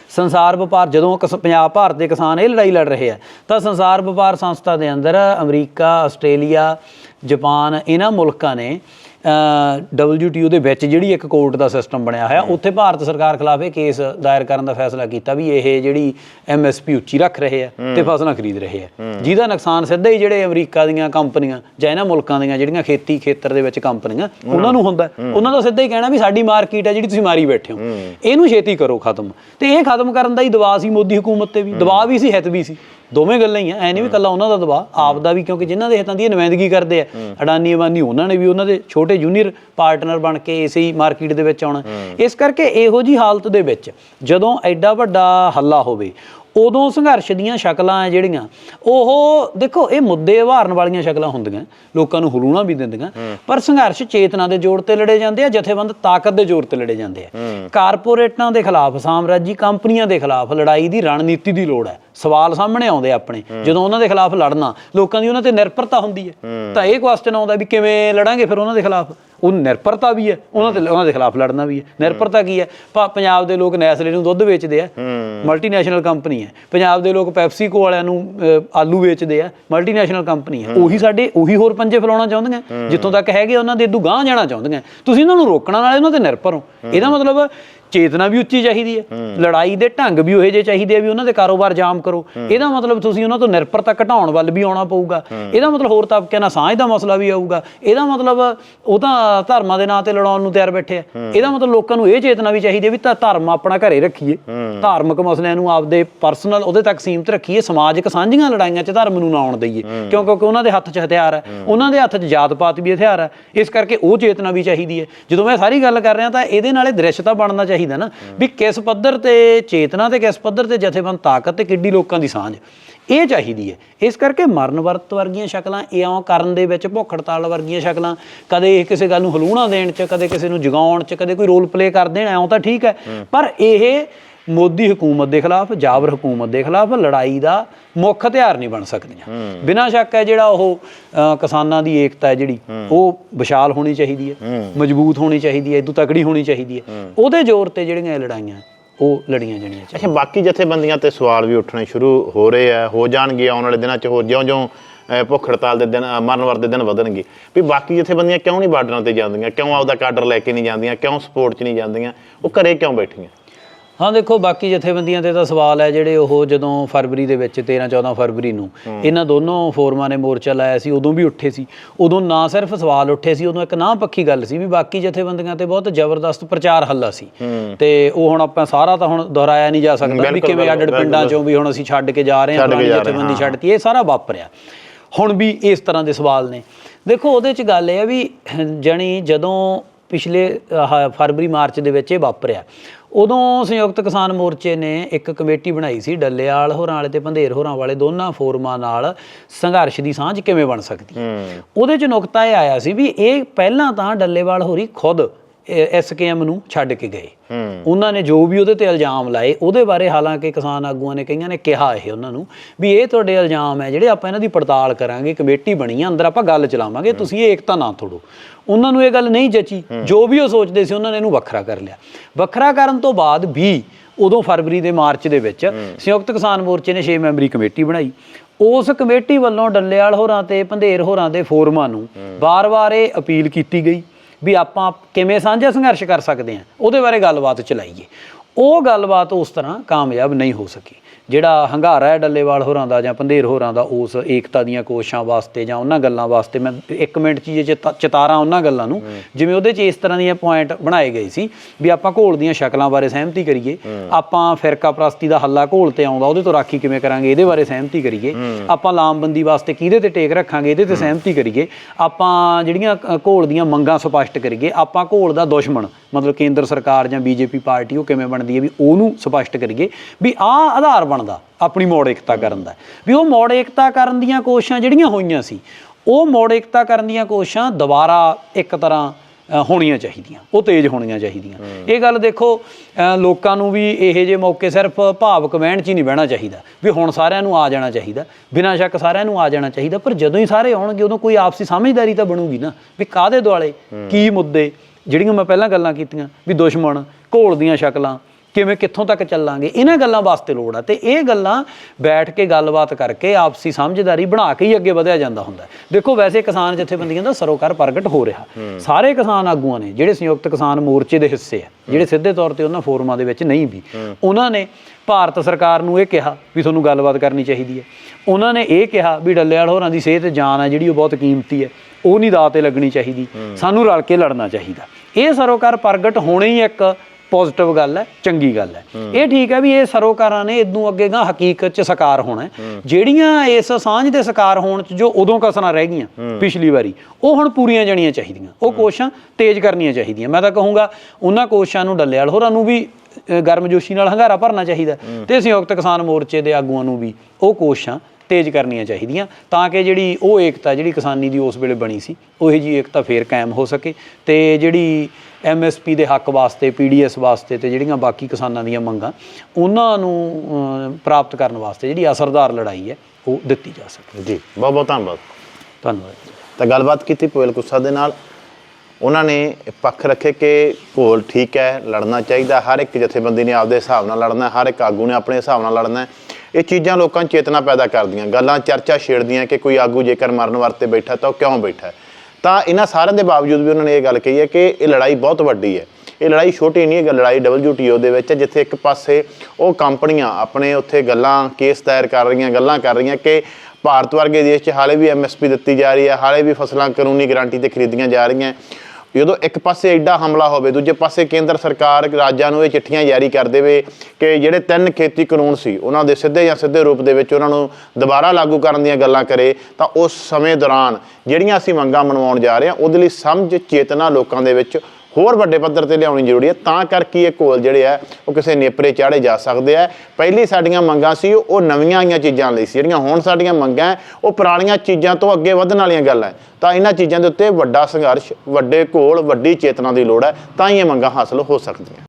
ਸੰਸਾਰ ਵਪਾਰ ਜਦੋਂ ਪੰਜਾਬ ਭਾਰਤ ਦੇ ਕਿਸਾਨ ਇਹ ਲੜਾਈ ਲੜ ਰਹੇ ਆ ਤਾਂ ਸੰਸਾਰ ਵਪਾਰ ਸੰਸਥਾ ਦੇ ਅੰਦਰ ਅਮਰੀਕਾ ਆਸਟ੍ਰੇਲੀਆ ਜਾਪਾਨ ਇਹਨਾਂ ਮੁਲਕਾਂ ਨੇ WTO ਦੇ ਵਿੱਚ ਜਿਹੜੀ ਇੱਕ ਕੋਰਟ ਦਾ ਸਿਸਟਮ ਬਣਿਆ ਹੋਇਆ ਉੱਥੇ ਭਾਰਤ ਸਰਕਾਰ ਖਿਲਾਫ ਇਹ ਕੇਸ ਦਾਇਰ ਕਰਨ ਦਾ ਫੈਸਲਾ ਕੀਤਾ ਵੀ ਇਹ ਜਿਹੜੀ ਐਮਐਸਪੀ ਉੱਚੀ ਰੱਖ ਰਹੇ ਆ ਤੇ ਫਸਲਾਂ ਖਰੀਦ ਰਹੇ ਆ। ਜਿਹਦਾ ਨੁਕਸਾਨ ਸਿੱਧਾ ਹੀ ਜਿਹੜੇ ਅਮਰੀਕਾ ਦੀਆਂ ਕੰਪਨੀਆਂ ਜਾਂ ਇਹਨਾਂ ਮੁਲਕਾਂ ਦੀਆਂ ਜਿਹੜੀਆਂ ਖੇਤੀ ਖੇਤਰ ਦੇ ਵਿੱਚ ਕੰਪਨੀਆਂ ਉਹਨਾਂ ਨੂੰ ਹੁੰਦਾ। ਉਹਨਾਂ ਦਾ ਸਿੱਧਾ ਹੀ ਕਹਿਣਾ ਵੀ ਸਾਡੀ ਮਾਰਕੀਟ ਹੈ ਜਿਹੜੀ ਤੁਸੀਂ ਮਾਰੀ ਬੈਠੇ ਹੋ। ਇਹਨੂੰ ਛੇਤੀ ਕਰੋ ਖਤਮ। ਤੇ ਇਹ ਖਤਮ ਕਰਨ ਦਾ ਹੀ ਦਬਾਅ ਸੀ ਮੋਦੀ ਹਕੂਮਤ ਤੇ ਵੀ। ਦਬਾਅ ਵੀ ਸੀ ਹਿੱਤ ਵੀ ਸੀ। ਦੋਵੇਂ ਗੱਲਾਂ ਹੀ ਆ ਐ ਨਹੀਂ ਵੀ ਕੱਲਾ ਉਹਨਾਂ ਦਾ ਦਬਾਅ ਆਪ ਦਾ ਵੀ ਕਿਉਂਕਿ ਜਿਨ੍ਹਾਂ ਦੇ ਹਿੱਤਾਂ ਦੀ ਨੁਮਾਇੰਦਗੀ ਕਰਦੇ ਆ ਅਡਾਨੀ ਅਬਾਨੀ ਉਹਨਾਂ ਨੇ ਵੀ ਉਹਨਾਂ ਦੇ ਛੋਟੇ ਜੂਨੀਅਰ ਪਾਰਟਨਰ ਬਣ ਕੇ ਇਸੇ ਹੀ ਮਾਰਕੀਟ ਦੇ ਵਿੱਚ ਆਉਣਾ। ਇਸ ਕਰਕੇ ਇਹੋ ਜੀ ਹਾਲਤ ਦੇ ਵਿੱਚ ਜਦੋਂ ਐਡਾ ਵੱਡਾ ਹੱਲਾ ਹੋਵੇ ਉਦੋਂ ਸੰਘਰਸ਼ ਦੀਆਂ ਸ਼ਕਲਾਂ ਆ ਜਿਹੜੀਆਂ ਉਹ ਦੇਖੋ ਇਹ ਮੁੱਦੇ ਉਭਾਰਨ ਵਾਲੀਆਂ ਸ਼ਕਲਾਂ ਹੁੰਦੀਆਂ ਲੋਕਾਂ ਨੂੰ ਹਲੂਣਾ ਵੀ ਦਿੰਦੀਆਂ ਪਰ ਸੰਘਰਸ਼ ਚੇਤਨਾ ਦੇ ਜੋਰ ਤੇ ਲੜੇ ਜਾਂਦੇ ਆ ਜਥੇਬੰਦ ਤਾਕਤ ਦੇ ਜੋਰ ਤੇ ਲੜੇ ਜਾਂਦੇ ਆ। ਕਾਰਪੋਰੇਟਾਂ ਦੇ ਖਿਲਾਫ ਸਾਮਰਾਜੀ ਕੰਪਨੀਆਂ ਦੇ ਖਿਲਾਫ ਲੜਾਈ ਦੀ ਰਣਨੀਤੀ ਦੀ ਲੋੜ ਹੈ। ਸਵਾਲ ਸਾਹਮਣੇ ਆਉਂਦੇ ਆਪਣੇ ਜਦੋਂ ਉਹਨਾਂ ਦੇ ਖਿਲਾਫ ਲੜਨਾ ਲੋਕਾਂ ਦੀ ਉਹਨਾਂ ਤੇ ਨਿਰਭਰਤਾ ਹੁੰਦੀ ਹੈ। ਤਾਂ ਇਹ ਕੁਐਸਚਨ ਆਉਂਦਾ ਵੀ ਕਿਵੇਂ ਲੜਾਂਗੇ ਫਿਰ ਉਹਨਾਂ ਦੇ ਖਿਲਾਫ? ਉਹ ਨਿਰਭਰਤਾ ਵੀ ਹੈ ਉਹਨਾਂ ਦੇ ਉਹਨਾਂ ਦੇ ਖਿਲਾਫ ਲੜਨਾ ਵੀ ਹੈ। ਨਿਰਭਰਤਾ ਕੀ ਹੈ? ਪ- ਪੰਜਾਬ ਦੇ ਲੋਕ ਨੈਸਲੇ ਨੂੰ ਦੁੱਧ ਵੇਚਦੇ ਆ। ਮਲਟੀਨੈਸ਼ਨਲ ਕੰਪਨੀ ਹੈ। ਪੰਜਾਬ ਦੇ ਲੋਕ ਪੈਪਸੀਕੋ ਵਾਲਿਆਂ ਨੂੰ ਆਲੂ ਵੇਚਦੇ ਆ। ਮਲਟੀਨੈਸ਼ਨਲ ਕੰਪਨੀ ਹੈ। ਉਹੀ ਸਾਡੇ ਉਹੀ ਹੋਰ ਪੰਜੇ ਫਲਾਉਣਾ ਚਾਹੁੰਦੀਆਂ। ਜਿੱਥੋਂ ਤੱਕ ਹੈਗੇ ਉਹਨਾਂ ਦੇ ਦੁਗਾਂ ਜਾਣਾ ਚਾਹੁੰਦੀਆਂ। ਤੁਸੀਂ ਇਹਨਾਂ ਨੂੰ ਰੋਕਣ ਵਾਲੇ ਉਹਨਾਂ ਤੇ ਨਿਰਭਰ ਹੋ। ਇਹਦਾ ਮਤਲਬ ਚੇਤਨਾ ਵੀ ਉੱਚੀ ਚਾਹੀਦੀ ਹੈ। ਲੜਾਈ ਦੇ ਢੰਗ ਵੀ ਉਹੇ ਜਿਹੇ ਚਾਹੀਦੇ ਆ ਵੀ ਉਹਨਾਂ ਦੇ ਕਾਰੋਬਾਰ ਜਾਮ ਕਰੋ। ਇਹਦਾ ਮਤਲਬ ਤੁਸੀਂ ਉਹਨਾਂ ਤੋਂ ਨਿਰਭਰਤਾ ਘਟਾਉਣ ਵੱਲ ਵੀ ਆਉਣਾ ਪਊਗਾ। ਇਹਦਾ ਮਤਲਬ ਹੋਰ ਤਬਕਿਆਂ ਨਾਲ ਸਾਂਝ ਦਾ ਮਸਲਾ ਵੀ ਆਊਗਾ। ਇਹਦਾ ਮਤਲਬ ਉਹ ਤਾਂ ਧਰਮਾਂ ਦੇ ਨਾਂ ਤੇ ਲੜਾਉਣ ਨੂੰ ਤਿਆਰ ਬੈਠੇ ਆ। ਇਹਦਾ ਮਤਲਬ ਲੋਕਾਂ ਨੂੰ ਇਹ ਚੇਤਨਾ ਵੀ ਚਾਹੀਦੀ ਹੈ ਵੀ ਧਰਮ ਆਪਣਾ ਘਰੇ ਰੱਖੀਏ। ਧਾਰਮਿਕ ਮਸਲਿਆਂ ਨੂੰ ਆਪਦੇ ਪਰਸਨਲ ਉਹਦੇ ਤੱਕ ਸੀਮਿਤ ਰੱਖੀਏ। ਸਮਾਜਿਕ ਸਾਂਝੀਆਂ ਲੜਾਈਆਂ 'ਚ ਧਰਮ ਨੂੰ ਨਾ ਆਉਣ ਦਈਏ। ਕਿਉਂ ਕਿਉਂਕਿ ਉਹਨਾਂ ਦੇ ਹੱਥ 'ਚ ਹਥਿਆਰ ਹੈ। ਉਹਨਾਂ ਦੇ ਹੱਥ 'ਚ ਜਾਤ ਪਾਤ ਵੀ ਹਥਿਆਰ ਹੈ। ਇਸ ਕਰਕੇ ਉਹ ਚੇਤਨਾ ਵੀ ਚਾਹੀਦੀ ਹੈ। ਜਦੋਂ ਮੈਂ ਸਾਰੀ ਗੱਲ ਕਰ ਰਿਹਾ ਤਾਂ ਇਹਦੇ ਨਾਲੇ ਦ੍ਰਿਸ਼ ਤਾਂ ਬਣਨਾ ਚਾਹੀਦਾ ਨਾ। ਵੀ ਕਿਸ ਪੱਧਰ ਤੇ ਚੇਤਨਾ ਤੇ ਕਿਸ ਪੱਧਰ ਤੇ ਜਥੇਬੰਦ ਤਾਕਤ ਤੇ ਕਿੱਡੀ ਲੋਕਾਂ ਦੀ ਸਾਂਝ। ਇਹ ਚਾਹੀਦੀ ਹੈ। ਇਸ ਕਰਕੇ ਮਰਨ ਵਰਤ ਵਰਗੀਆਂ ਸ਼ਕਲਾਂ ਇਉਂ ਕਰਨ ਦੇ ਵਿੱਚ ਭੁੱਖ ਹੜਤਾਲ ਵਰਗੀਆਂ ਸ਼ਕਲਾਂ ਕਦੇ ਇਹ ਕਿਸੇ ਗੱਲ ਨੂੰ ਹਲੂਣਾ ਦੇਣ 'ਚ ਕਦੇ ਕਿਸੇ ਨੂੰ ਜਗਾਉਣ 'ਚ ਕਦੇ ਕੋਈ ਰੋਲ ਪਲੇ ਕਰ ਦੇਣ ਐਉਂ ਤਾਂ ਠੀਕ ਹੈ। ਪਰ ਇਹ ਮੋਦੀ ਹਕੂਮਤ ਦੇ ਖਿਲਾਫ ਜਾਬਰ ਹਕੂਮਤ ਦੇ ਖਿਲਾਫ ਲੜਾਈ ਦਾ ਮੁੱਖ ਹਥਿਆਰ ਨਹੀਂ ਬਣ ਸਕਦੀਆਂ। ਬਿਨਾਂ ਸ਼ੱਕ ਹੈ ਜਿਹੜਾ ਉਹ ਕਿਸਾਨਾਂ ਦੀ ਏਕਤਾ ਹੈ ਜਿਹੜੀ ਉਹ ਵਿਸ਼ਾਲ ਹੋਣੀ ਚਾਹੀਦੀ ਹੈ ਮਜ਼ਬੂਤ ਹੋਣੀ ਚਾਹੀਦੀ ਹੈ ਇਦੋਂ ਤਕੜੀ ਹੋਣੀ ਚਾਹੀਦੀ ਹੈ। ਉਹਦੇ ਜ਼ੋਰ ਤੇ ਜਿਹੜੀਆਂ ਇਹ ਲੜਾਈਆਂ ਉਹ ਲੜੀਆਂ ਜਾਣੀਆਂ ਚਾਹੀਦੀਆਂ ਅੱਛਾ ਬਾਕੀ ਜਥੇਬੰਦੀਆਂ ਤੇ ਸਵਾਲ ਵੀ ਉੱਠਣੇ ਸ਼ੁਰੂ ਹੋ ਰਹੇ ਆ ਹੋ ਜਾਣਗੇ ਆਉਣ ਵਾਲੇ ਦਿਨਾਂ 'ਚ ਹੋਰ ਜਿਉਂ-ਜਿਉਂ ਭੁੱਖ ਹੜਤਾਲ ਦੇ ਦਿਨ ਅਹ, ਮਰਨ ਵਰਤ ਦੇ ਦਿਨ ਵਧਣਗੇ। ਵੀ ਬਾਕੀ ਜਥੇਬੰਦੀਆਂ ਕਿਉਂ ਨਹੀਂ ਬਾਰਡਰਾਂ ਤੇ ਜਾਂਦੀਆਂ? ਕਿਉਂ ਆਪਦਾ ਕਾਡਰ ਲੈ ਕੇ ਨਹੀਂ ਜਾਂਦੀਆਂ? ਕਿਉਂ ਸਪੋਰਟ 'ਚ ਨਹੀਂ ਜਾਂਦੀਆਂ? ਉਹ ਘਰੇ ਕਿਉਂ ਬੈਠੀਆਂ? ਹਾਂ ਦੇਖੋ ਬਾਕੀ ਜਥੇਬੰਦੀਆਂ ਤੇ ਤਾਂ ਸਵਾਲ ਹੈ ਜਿਹੜੇ ਉਹ ਜਦੋਂ ਫਰਵਰੀ ਦੇ ਵਿੱਚ 13 14 ਫਰਵਰੀ ਨੂੰ ਇਹਨਾਂ ਦੋਨੋਂ ਫੋਰਮਾਂ ਨੇ ਮੋਰਚਾ ਲਾਇਆ ਸੀ ਉਦੋਂ ਵੀ ਉੱਠੇ ਸੀ। ਉਦੋਂ ਨਾ ਸਿਰਫ ਸਵਾਲ ਉੱਠੇ ਸੀ ਉਦੋਂ ਇੱਕ ਨਾ ਪੱਖੀ ਗੱਲ ਸੀ ਵੀ ਬਾਕੀ ਜਥੇਬੰਦੀਆਂ ਤੇ ਬਹੁਤ ਜ਼ਬਰਦਸਤ ਪ੍ਰਚਾਰ ਹੱਲਾ ਸੀ। ਤੇ ਉਹ ਹੁਣ ਆਪਾਂ ਸਾਰਾ ਤਾਂ ਹੁਣ ਦੁਹਰਾਇਆ ਨਹੀਂ ਜਾ ਸਕਦਾ ਵੀ ਕਿਵੇਂ ਅੱਡ ਬਿਲਕੁਲ, ਪਿੰਡਾਂ ਚੋਂ ਵੀ ਹੁਣ ਅਸੀਂ ਛੱਡ ਕੇ ਜਾ ਰਹੇ ਹਾਂ ਜਥੇਬੰਦੀ। ਛੱਡਤੀ ਇਹ ਸਾਰਾ ਵਾਪਰਿਆ। ਹੁਣ ਵੀ ਇਸ ਤਰ੍ਹਾਂ ਦੇ ਸਵਾਲ ਨੇ। ਦੇਖੋ ਉਹਦੇ ਚ ਗੱਲ ਇਹ ਆ ਵੀ ਜਣੀ ਜਦੋਂ ਪਿਛਲੇ ਫਰਵਰੀ ਮਾਰਚ ਦੇ ਵਿੱਚ ਇਹ ਵਾਪਰਿਆ ਉਦੋਂ ਸੰਯੁਕਤ ਕਿਸਾਨ ਮੋਰਚੇ ਨੇ ਇੱਕ ਕਮੇਟੀ ਬਣਾਈ ਸੀ ਡੱਲੇਵਾਲ ਹੋਰਾਂ ਵਾਲੇ ਤੇ ਭੰਦੇਰ ਹੋਰਾਂ ਵਾਲੇ ਦੋਨਾਂ ਫੋਰਮਾਂ ਨਾਲ ਸੰਘਰਸ਼ ਦੀ ਸਾਂਝ ਕਿਵੇਂ ਬਣ ਸਕਦੀ। ਹੈ। ਉਹਦੇ ਚ ਨੁਕਤਾ ਇਹ ਆਇਆ ਸੀ ਵੀ ਇਹ ਪਹਿਲਾਂ ਤਾਂ ਡੱਲੇਵਾਲ ਹੋਰੀ ਖੁਦ ਐਸਕੇਐਮ ਨੂੰ ਛੱਡ ਕੇ ਗਏ। ਉਹਨਾਂ ਨੇ ਜੋ ਵੀ ਉਹਦੇ ਤੇ ਇਲਜ਼ਾਮ ਲਾਏ ਉਹਦੇ ਬਾਰੇ ਹਾਲਾਂਕਿ ਕਿਸਾਨ ਆਗੂਆਂ ਨੇ ਕਈਆਂ ਨੇ ਕਿਹਾ ਇਹ ਉਹਨਾਂ ਨੂੰ ਵੀ ਇਹ ਤੁਹਾਡੇ ਇਲਜ਼ਾਮ ਹੈ ਜਿਹੜੇ ਆਪਾਂ ਇਹਨਾਂ ਦੀ ਪੜਤਾਲ ਕਰਾਂਗੇ ਕਮੇਟੀ ਬਣੀ ਆ ਅੰਦਰ ਆਪਾਂ ਗੱਲ ਚਲਾਵਾਂਗੇ ਤੁਸੀਂ ਇਹ ਏਕਤਾ ਨਾ ਤੋੜੋ। ਉਹਨਾਂ ਨੂੰ ਇਹ ਗੱਲ ਨਹੀਂ ਜਚੀ। ਜੋ ਵੀ ਉਹ ਸੋਚਦੇ ਸੀ ਉਹਨਾਂ ਨੇ ਇਹਨੂੰ ਵੱਖਰਾ ਕਰ ਲਿਆ। ਵੱਖਰਾ ਕਰਨ ਤੋਂ ਬਾਅਦ ਵੀ ਉਦੋਂ ਫਰਵਰੀ ਦੇ ਮਾਰਚ ਦੇ ਵਿੱਚ ਸੰਯੁਕਤ ਕਿਸਾਨ ਮੋਰਚੇ ਨੇ 6 ਮੈਂਬਰੀ ਕਮੇਟੀ ਬਣਾਈ। ਉਸ ਕਮੇਟੀ ਵੱਲੋਂ ਡੱਲੇਵਾਲ ਹੋਰਾਂ ਤੇ ਪੰਧੇਰ ਹੋਰਾਂ ਦੇ ਫੋਰਮਾਂ ਨੂੰ ਵਾਰ-ਵਾਰ ਇਹ ਅਪੀਲ ਕੀਤੀ ਗਈ। ਵੀ ਆਪਾਂ ਕਿਵੇਂ ਸਾਂਝਾ ਸੰਘਰਸ਼ ਕਰ ਸਕਦੇ ਹਾਂ, ਉਹਦੇ ਬਾਰੇ ਗੱਲਬਾਤ ਚਲਾਈਏ। ਉਹ ਗੱਲਬਾਤ ਉਸ ਤਰ੍ਹਾਂ ਕਾਮਯਾਬ ਨਹੀਂ ਹੋ ਸਕੀ। ਜਿਹੜਾ ਹੰਗਾਰਾ ਹੈ ਡੱਲੇਵਾਲ ਹੋਰਾਂ ਦਾ ਜਾਂ ਪੰਧੇਰ ਹੋਰਾਂ ਦਾ ਉਸ ਏਕਤਾ ਦੀਆਂ ਕੋਸ਼ਿਸ਼ਾਂ ਵਾਸਤੇ ਜਾਂ ਉਹਨਾਂ ਗੱਲਾਂ ਵਾਸਤੇ ਮੈਂ ਇੱਕ ਮਿੰਟ 'ਚ ਜੇ ਚਿਤਾ- ਚਿਤਾਰਾਂ ਉਹਨਾਂ ਗੱਲਾਂ ਨੂੰ ਜਿਵੇਂ ਉਹਦੇ 'ਚ ਇਸ ਤਰ੍ਹਾਂ ਦੀਆਂ ਪੁਆਇੰਟ ਬਣਾਏ ਗਏ ਸੀ ਵੀ ਆਪਾਂ ਘੋਲ ਦੀਆਂ ਸ਼ਕਲਾਂ ਬਾਰੇ ਸਹਿਮਤੀ ਕਰੀਏ ਆਪਾਂ ਫਿਰਕਾ ਪ੍ਰਸਤੀ ਦਾ ਹੱਲਾ ਘੋਲ ਤੇ ਆਉਂਦਾ ਉਹਦੇ ਤੋਂ ਰਾਖੀ ਕਿਵੇਂ ਕਰਾਂਗੇ ਇਹਦੇ ਬਾਰੇ ਸਹਿਮਤੀ ਕਰੀਏ ਆਪਾਂ ਲਾਮਬੰਦੀ ਵਾਸਤੇ ਕਿਹਦੇ ਤੇ ਟੇਕ ਰੱਖਾਂਗੇ ਇਹਦੇ ਤੇ ਸਹਿਮਤੀ ਕਰੀਏ ਆਪਾਂ ਜਿਹੜੀਆਂ ਘੋਲ ਦੀਆਂ ਮੰਗਾਂ ਸਪਸ਼ਟ ਕਰੀਏ ਆਪਾਂ ਘੋਲ ਦਾ ਦੁਸ਼ਮਣ ਮਤਲਬ ਕੇਂਦਰ ਸਰਕਾਰ ਜਾਂ ਬੀਜੇਪੀ ਪਾਰਟੀ ਉਹ ਕਿਵੇਂ ਬਣਦੀ ਹੈ ਵੀ ਉਹਨੂੰ ਸਪਸ਼ਟ ਕਰੀਏ ਵੀ ਆਹ ਆਧਾਰ ਬਣਦਾ ਆਪਣੀ ਮੋੜ ਏਕਤਾ ਕਰਨ ਦਾ। ਵੀ ਉਹ ਮੋੜ ਏਕਤਾ ਕਰਨ ਦੀਆਂ ਕੋਸ਼ਿਸ਼ਾਂ ਜਿਹੜੀਆਂ ਹੋਈਆਂ ਸੀ ਉਹ ਮੋੜ ਏਕਤਾ ਕਰਨ ਦੀਆਂ ਕੋਸ਼ਿਸ਼ਾਂ ਦੁਬਾਰਾ ਇੱਕ ਤਰ੍ਹਾਂ ਹੋਣੀਆਂ ਚਾਹੀਦੀਆਂ। ਉਹ ਤੇਜ਼ ਹੋਣੀਆਂ ਚਾਹੀਦੀਆਂ। ਇਹ ਗੱਲ ਦੇਖੋ ਲੋਕਾਂ ਨੂੰ ਵੀ ਇਹੋ ਜਿਹੇ ਮੌਕੇ ਸਿਰਫ ਭਾਵਕ ਵਹਿਣ 'ਚ ਹੀ ਨਹੀਂ ਬਹਿਣਾ ਚਾਹੀਦਾ। ਵੀ ਹੁਣ ਸਾਰਿਆਂ ਨੂੰ ਆ ਜਾਣਾ ਚਾਹੀਦਾ ਬਿਨਾਂ ਸ਼ੱਕ ਸਾਰਿਆਂ ਨੂੰ ਆ ਜਾਣਾ ਚਾਹੀਦਾ ਪਰ ਜਦੋਂ ਹੀ ਸਾਰੇ ਆਉਣਗੇ ਉਦੋਂ ਕੋਈ ਆਪਸੀ ਸਮਝਦਾਰੀ ਤਾਂ ਬਣੂਗੀ ਨਾ। ਵੀ ਕਾਦੇ ਦੁਆਲੇ ਕੀ ਮੁੱਦੇ ਜਿਹੜੀਆਂ ਮੈਂ ਪਹਿਲਾਂ ਗੱਲਾਂ ਕੀਤੀਆਂ ਵੀ ਦੁਸ਼ਮਣ ਘੋਲ ਦੀਆਂ ਸ਼ਕਲਾਂ ਕਿਵੇਂ ਕਿੱਥੋਂ ਤੱਕ ਚੱਲਾਂਗੇ? ਇਹਨਾਂ ਗੱਲਾਂ ਵਾਸਤੇ ਲੋੜ ਆ ਤੇ ਇਹ ਗੱਲਾਂ ਬੈਠ ਕੇ ਗੱਲਬਾਤ ਕਰਕੇ ਆਪਸੀ ਸਮਝਦਾਰੀ ਬਣਾ ਕੇ ਹੀ ਅੱਗੇ ਵਧਿਆ ਜਾਂਦਾ ਹੁੰਦਾ। ਦੇਖੋ ਵੈਸੇ ਕਿਸਾਨ ਜਥੇਬੰਦੀਆਂ ਦਾ ਸਰੋਕਾਰ ਪ੍ਰਗਟ ਹੋ ਰਿਹਾ। ਸਾਰੇ ਕਿਸਾਨ ਆਗੂਆਂ ਨੇ ਜਿਹੜੇ ਸੰਯੁਕਤ ਕਿਸਾਨ ਮੋਰਚੇ ਦੇ ਹਿੱਸੇ ਆ ਜਿਹੜੇ ਸਿੱਧੇ ਤੌਰ ਤੇ ਉਹਨਾਂ ਫੋਰਮਾਂ ਦੇ ਵਿੱਚ ਨਹੀਂ ਵੀ। ਉਹਨਾਂ ਨੇ ਭਾਰਤ ਸਰਕਾਰ ਨੂੰ ਇਹ ਕਿਹਾ ਵੀ ਤੁਹਾਨੂੰ ਗੱਲਬਾਤ ਕਰਨੀ ਚਾਹੀਦੀ ਹੈ। ਉਹਨਾਂ ਨੇ ਇਹ ਕਿਹਾ ਵੀ ਡੱਲੇਵਾਲ ਹੋਰਾਂ ਦੀ ਸਿਹਤ ਜਾਨ ਹੈ ਜਿਹੜੀ ਉਹ ਬਹੁਤ ਕੀਮਤੀ ਹੈ ਉਹ ਨਹੀਂ ਦਾਅ ਤੇ ਲੱਗਣੀ ਚਾਹੀਦੀ। ਸਾਨੂੰ ਰਲ ਕੇ ਲੜਨਾ ਚਾਹੀਦਾ। ਇਹ ਸਰੋਕਾਰ ਪ੍ਰਗਟ ਹੋਣੇ ਹੀ ਇੱਕ ਪੋਜ਼ਿਟਿਵ ਗੱਲ ਹੈ ਚੰਗੀ ਗੱਲ ਹੈ। ਇਹ ਠੀਕ ਹੈ ਵੀ ਇਹ ਸਰੋਕਾਰਾਂ ਨੇ ਇਦੋਂ ਅੱਗੇ ਗਾ ਹਕੀਕਤ ਚ ਸਾਕਾਰ ਹੋਣਾ। ਜਿਹੜੀਆਂ ਇਸ ਸਾਂਝ ਦੇ ਸਾਕਾਰ ਹੋਣ ਚ ਜੋ ਉਦੋਂ ਕਸਰਾਂ ਰਹਿ ਗਈਆਂ ਪਿਛਲੀ ਵਾਰੀ ਉਹ ਹੁਣ ਪੂਰੀਆਂ ਜਾਣੀਆਂ ਚਾਹੀਦੀਆਂ। ਉਹ ਕੋਸ਼ਿਸ਼ਾਂ ਤੇਜ਼ ਕਰਨੀਆਂ ਚਾਹੀਦੀਆਂ। ਮੈਂ ਤਾਂ ਕਹੂੰਗਾ ਉਹਨਾਂ ਕੋਸ਼ਿਸ਼ਾਂ ਨੂੰ ਡੱਲੇਵਾਲ ਹੋਰਾਂ ਨੂੰ ਵੀ ਅ, ਗਰਮਜੋਸ਼ੀ ਨਾਲ ਹੰਗਾਰਾ ਭਰਨਾ ਚਾਹੀਦਾ। ਤੇ ਸੰਯੁਕਤ ਕਿਸਾਨ ਮੋਰਚੇ ਦੇ ਆਗੂਆਂ ਨੂੰ ਵੀ ਉਹ ਕੋਸ਼ਿਸ਼ਾਂ ਤੇਜ਼ ਕਰਨੀਆਂ ਚਾਹੀਦੀਆਂ ਤਾਂ ਕਿ ਜਿਹੜੀ ਉਹ ਏਕਤਾ ਜਿਹੜੀ ਕਿਸਾਨੀ ਦੀ ਉਸ ਵੇਲੇ ਬਣੀ ਸੀ ਉਹੀ ਜੀ ਏਕਤਾ ਫੇਰ ਕਾਇਮ ਹੋ ਸਕੇ। ਤੇ ਜਿਹੜੀ ਐਮਐਸਪੀ ਦੇ ਹੱਕ ਵਾਸਤੇ ਪੀਡੀਐਸ ਵਾਸਤੇ ਤੇ ਜਿਹੜੀਆਂ ਬਾਕੀ ਕਿਸਾਨਾਂ ਦੀਆਂ ਮੰਗਾਂ ਉਹਨਾਂ ਨੂੰ ਪ੍ਰਾਪਤ ਕਰਨ ਵਾਸਤੇ ਜਿਹੜੀ ਅਸਰਦਾਰ ਲੜਾਈ ਹੈ ਉਹ ਦਿੱਤੀ ਜਾ ਸਕੇ ਜੀ ਬਹੁਤ ਬਹੁਤ ਧੰਨਵਾਦ ਧੰਨਵਾਦ ਤਾਂ ਗੱਲਬਾਤ ਕੀਤੀ ਪੋਇਲ ਕੁੱਸਾ ਦੇ ਨਾਲ ਉਹਨਾਂ ਨੇ ਪੱਖ ਰੱਖੇ ਕਿ ਘੋਲ ਠੀਕ ਹੈ ਲੜਨਾ ਚਾਹੀਦਾ ਹਰ ਇੱਕ ਜਥੇਬੰਦੀ ਨੇ ਆਪਦੇ ਹਿਸਾਬ ਨਾਲ ਲੜਨਾ ਹਰ ਇੱਕ ਆਗੂ ਨੇ ਆਪਣੇ ਹਿਸਾਬ ਨਾਲ ਲੜਨਾ। ਇਹ ਚੀਜ਼ਾਂ ਲੋਕਾਂ 'ਚ ਚੇਤਨਾ ਪੈਦਾ ਕਰਦੀਆਂ ਗੱਲਾਂ ਚਰਚਾ ਛੇੜਦੀਆਂ ਕਿ ਕੋਈ ਆਗੂ ਜੇਕਰ ਮਰਨ ਵਰਤੇ ਬੈਠਾ ਤਾਂ ਉਹ ਕਿਉਂ ਬੈਠਾ। ਤਾਂ ਇਹਨਾਂ ਸਾਰਿਆਂ ਦੇ ਬਾਵਜੂਦ ਵੀ ਉਹਨਾਂ ਨੇ ਇਹ ਗੱਲ ਕਹੀ ਹੈ ਕਿ ਇਹ ਲੜਾਈ ਬਹੁਤ ਵੱਡੀ ਹੈ। ਇਹ ਲੜਾਈ ਛੋਟੀ ਨਹੀਂ ਹੈ ਲੜਾਈ WTO ਦੇ ਵਿੱਚ ਜਿੱਥੇ ਇੱਕ ਪਾਸੇ ਉਹ ਕੰਪਨੀਆਂ ਆਪਣੇ ਉੱਥੇ ਗੱਲਾਂ, ਕੇਸ ਦਾਇਰ ਕਰ ਰਹੀਆਂ, ਗੱਲਾਂ ਕਰ ਰਹੀਆਂ ਕਿ ਭਾਰਤ ਵਰਗੇ ਦੇਸ਼ 'ਚ ਹਾਲੇ ਵੀ MSP ਦਿੱਤੀ ਜਾ ਰਹੀ ਹੈ, ਹਾਲੇ ਵੀ ਫਸਲਾਂ ਕਾਨੂੰਨੀ ਗਾਰੰਟੀ ਤੇ ਖਰੀਦੀਆਂ ਜਾ ਰਹੀਆਂ। ਜਦੋਂ ਇੱਕ ਪਾਸੇ ਐਡਾ ਹਮਲਾ ਹੋਵੇ, ਦੂਜੇ ਪਾਸੇ ਕੇਂਦਰ ਸਰਕਾਰ ਰਾਜਾਂ ਨੂੰ ਇਹ ਚਿੱਠੀਆਂ ਜਾਰੀ ਕਰ ਦੇਵੇ ਕਿ ਜਿਹੜੇ ਤਿੰਨ ਖੇਤੀ ਕਾਨੂੰਨ ਸੀ, ਉਹਨਾਂ ਦੇ ਸਿੱਧੇ ਜਾਂ ਸਿੱਧੇ ਰੂਪ ਦੇ ਵਿੱਚ ਉਹਨਾਂ ਨੂੰ ਦੁਬਾਰਾ ਲਾਗੂ ਕਰਨ ਦੀਆਂ ਗੱਲਾਂ ਕਰੇ, ਤਾਂ ਉਸ ਸਮੇਂ ਦੌਰਾਨ ਜਿਹੜੀਆਂ ਅਸੀਂ ਮੰਗਾਂ ਮਨਵਾਉਣ ਜਾ ਰਹੇ ਹਾਂ, ਉਹਦੇ ਲਈ ਸਮਝ ਚੇਤਨਾ ਲੋਕਾਂ ਦੇ ਵਿੱਚ ਹੋਰ ਵੱਡੇ ਪੱਧਰ ਤੇ ਲਿਆਉਣੀ ਜ਼ਰੂਰੀ ਹੈ। ਤਾਂ ਕਰਕੇ ਇਹ ਘੋਲ ਜਿਹੜੇ ਆ, ਉਹ ਕਿਸੇ ਨੇਪਰੇ ਚਾੜੇ ਜਾ ਸਕਦੇ ਆ। ਪਹਿਲੀ ਸਾਡੀਆਂ ਮੰਗਾਂ ਸੀ, ਉਹ ਨਵੀਆਂ ਆਈਆਂ ਚੀਜ਼ਾਂ ਲਈ ਸੀ। ਜਿਹੜੀਆਂ ਹੁਣ ਸਾਡੀਆਂ ਮੰਗਾਂ ਉਹ ਪੁਰਾਣੀਆਂ ਚੀਜ਼ਾਂ ਤੋਂ ਅੱਗੇ ਵਧਣ ਵਾਲੀਆਂ ਗੱਲਾਂ ਹੈ। ਤਾਂ ਇਹਨਾਂ ਚੀਜ਼ਾਂ ਦੇ ਉੱਤੇ ਵੱਡਾ ਸੰਘਰਸ਼, ਵੱਡੇ ਘੋਲ, ਵੱਡੀ ਚੇਤਨਾ ਦੀ ਲੋੜ ਹੈ। ਤਾਂ ਹੀ ਇਹ ਮੰਗਾਂ ਹਾਸਲ ਹੋ ਸਕਦੀਆਂ।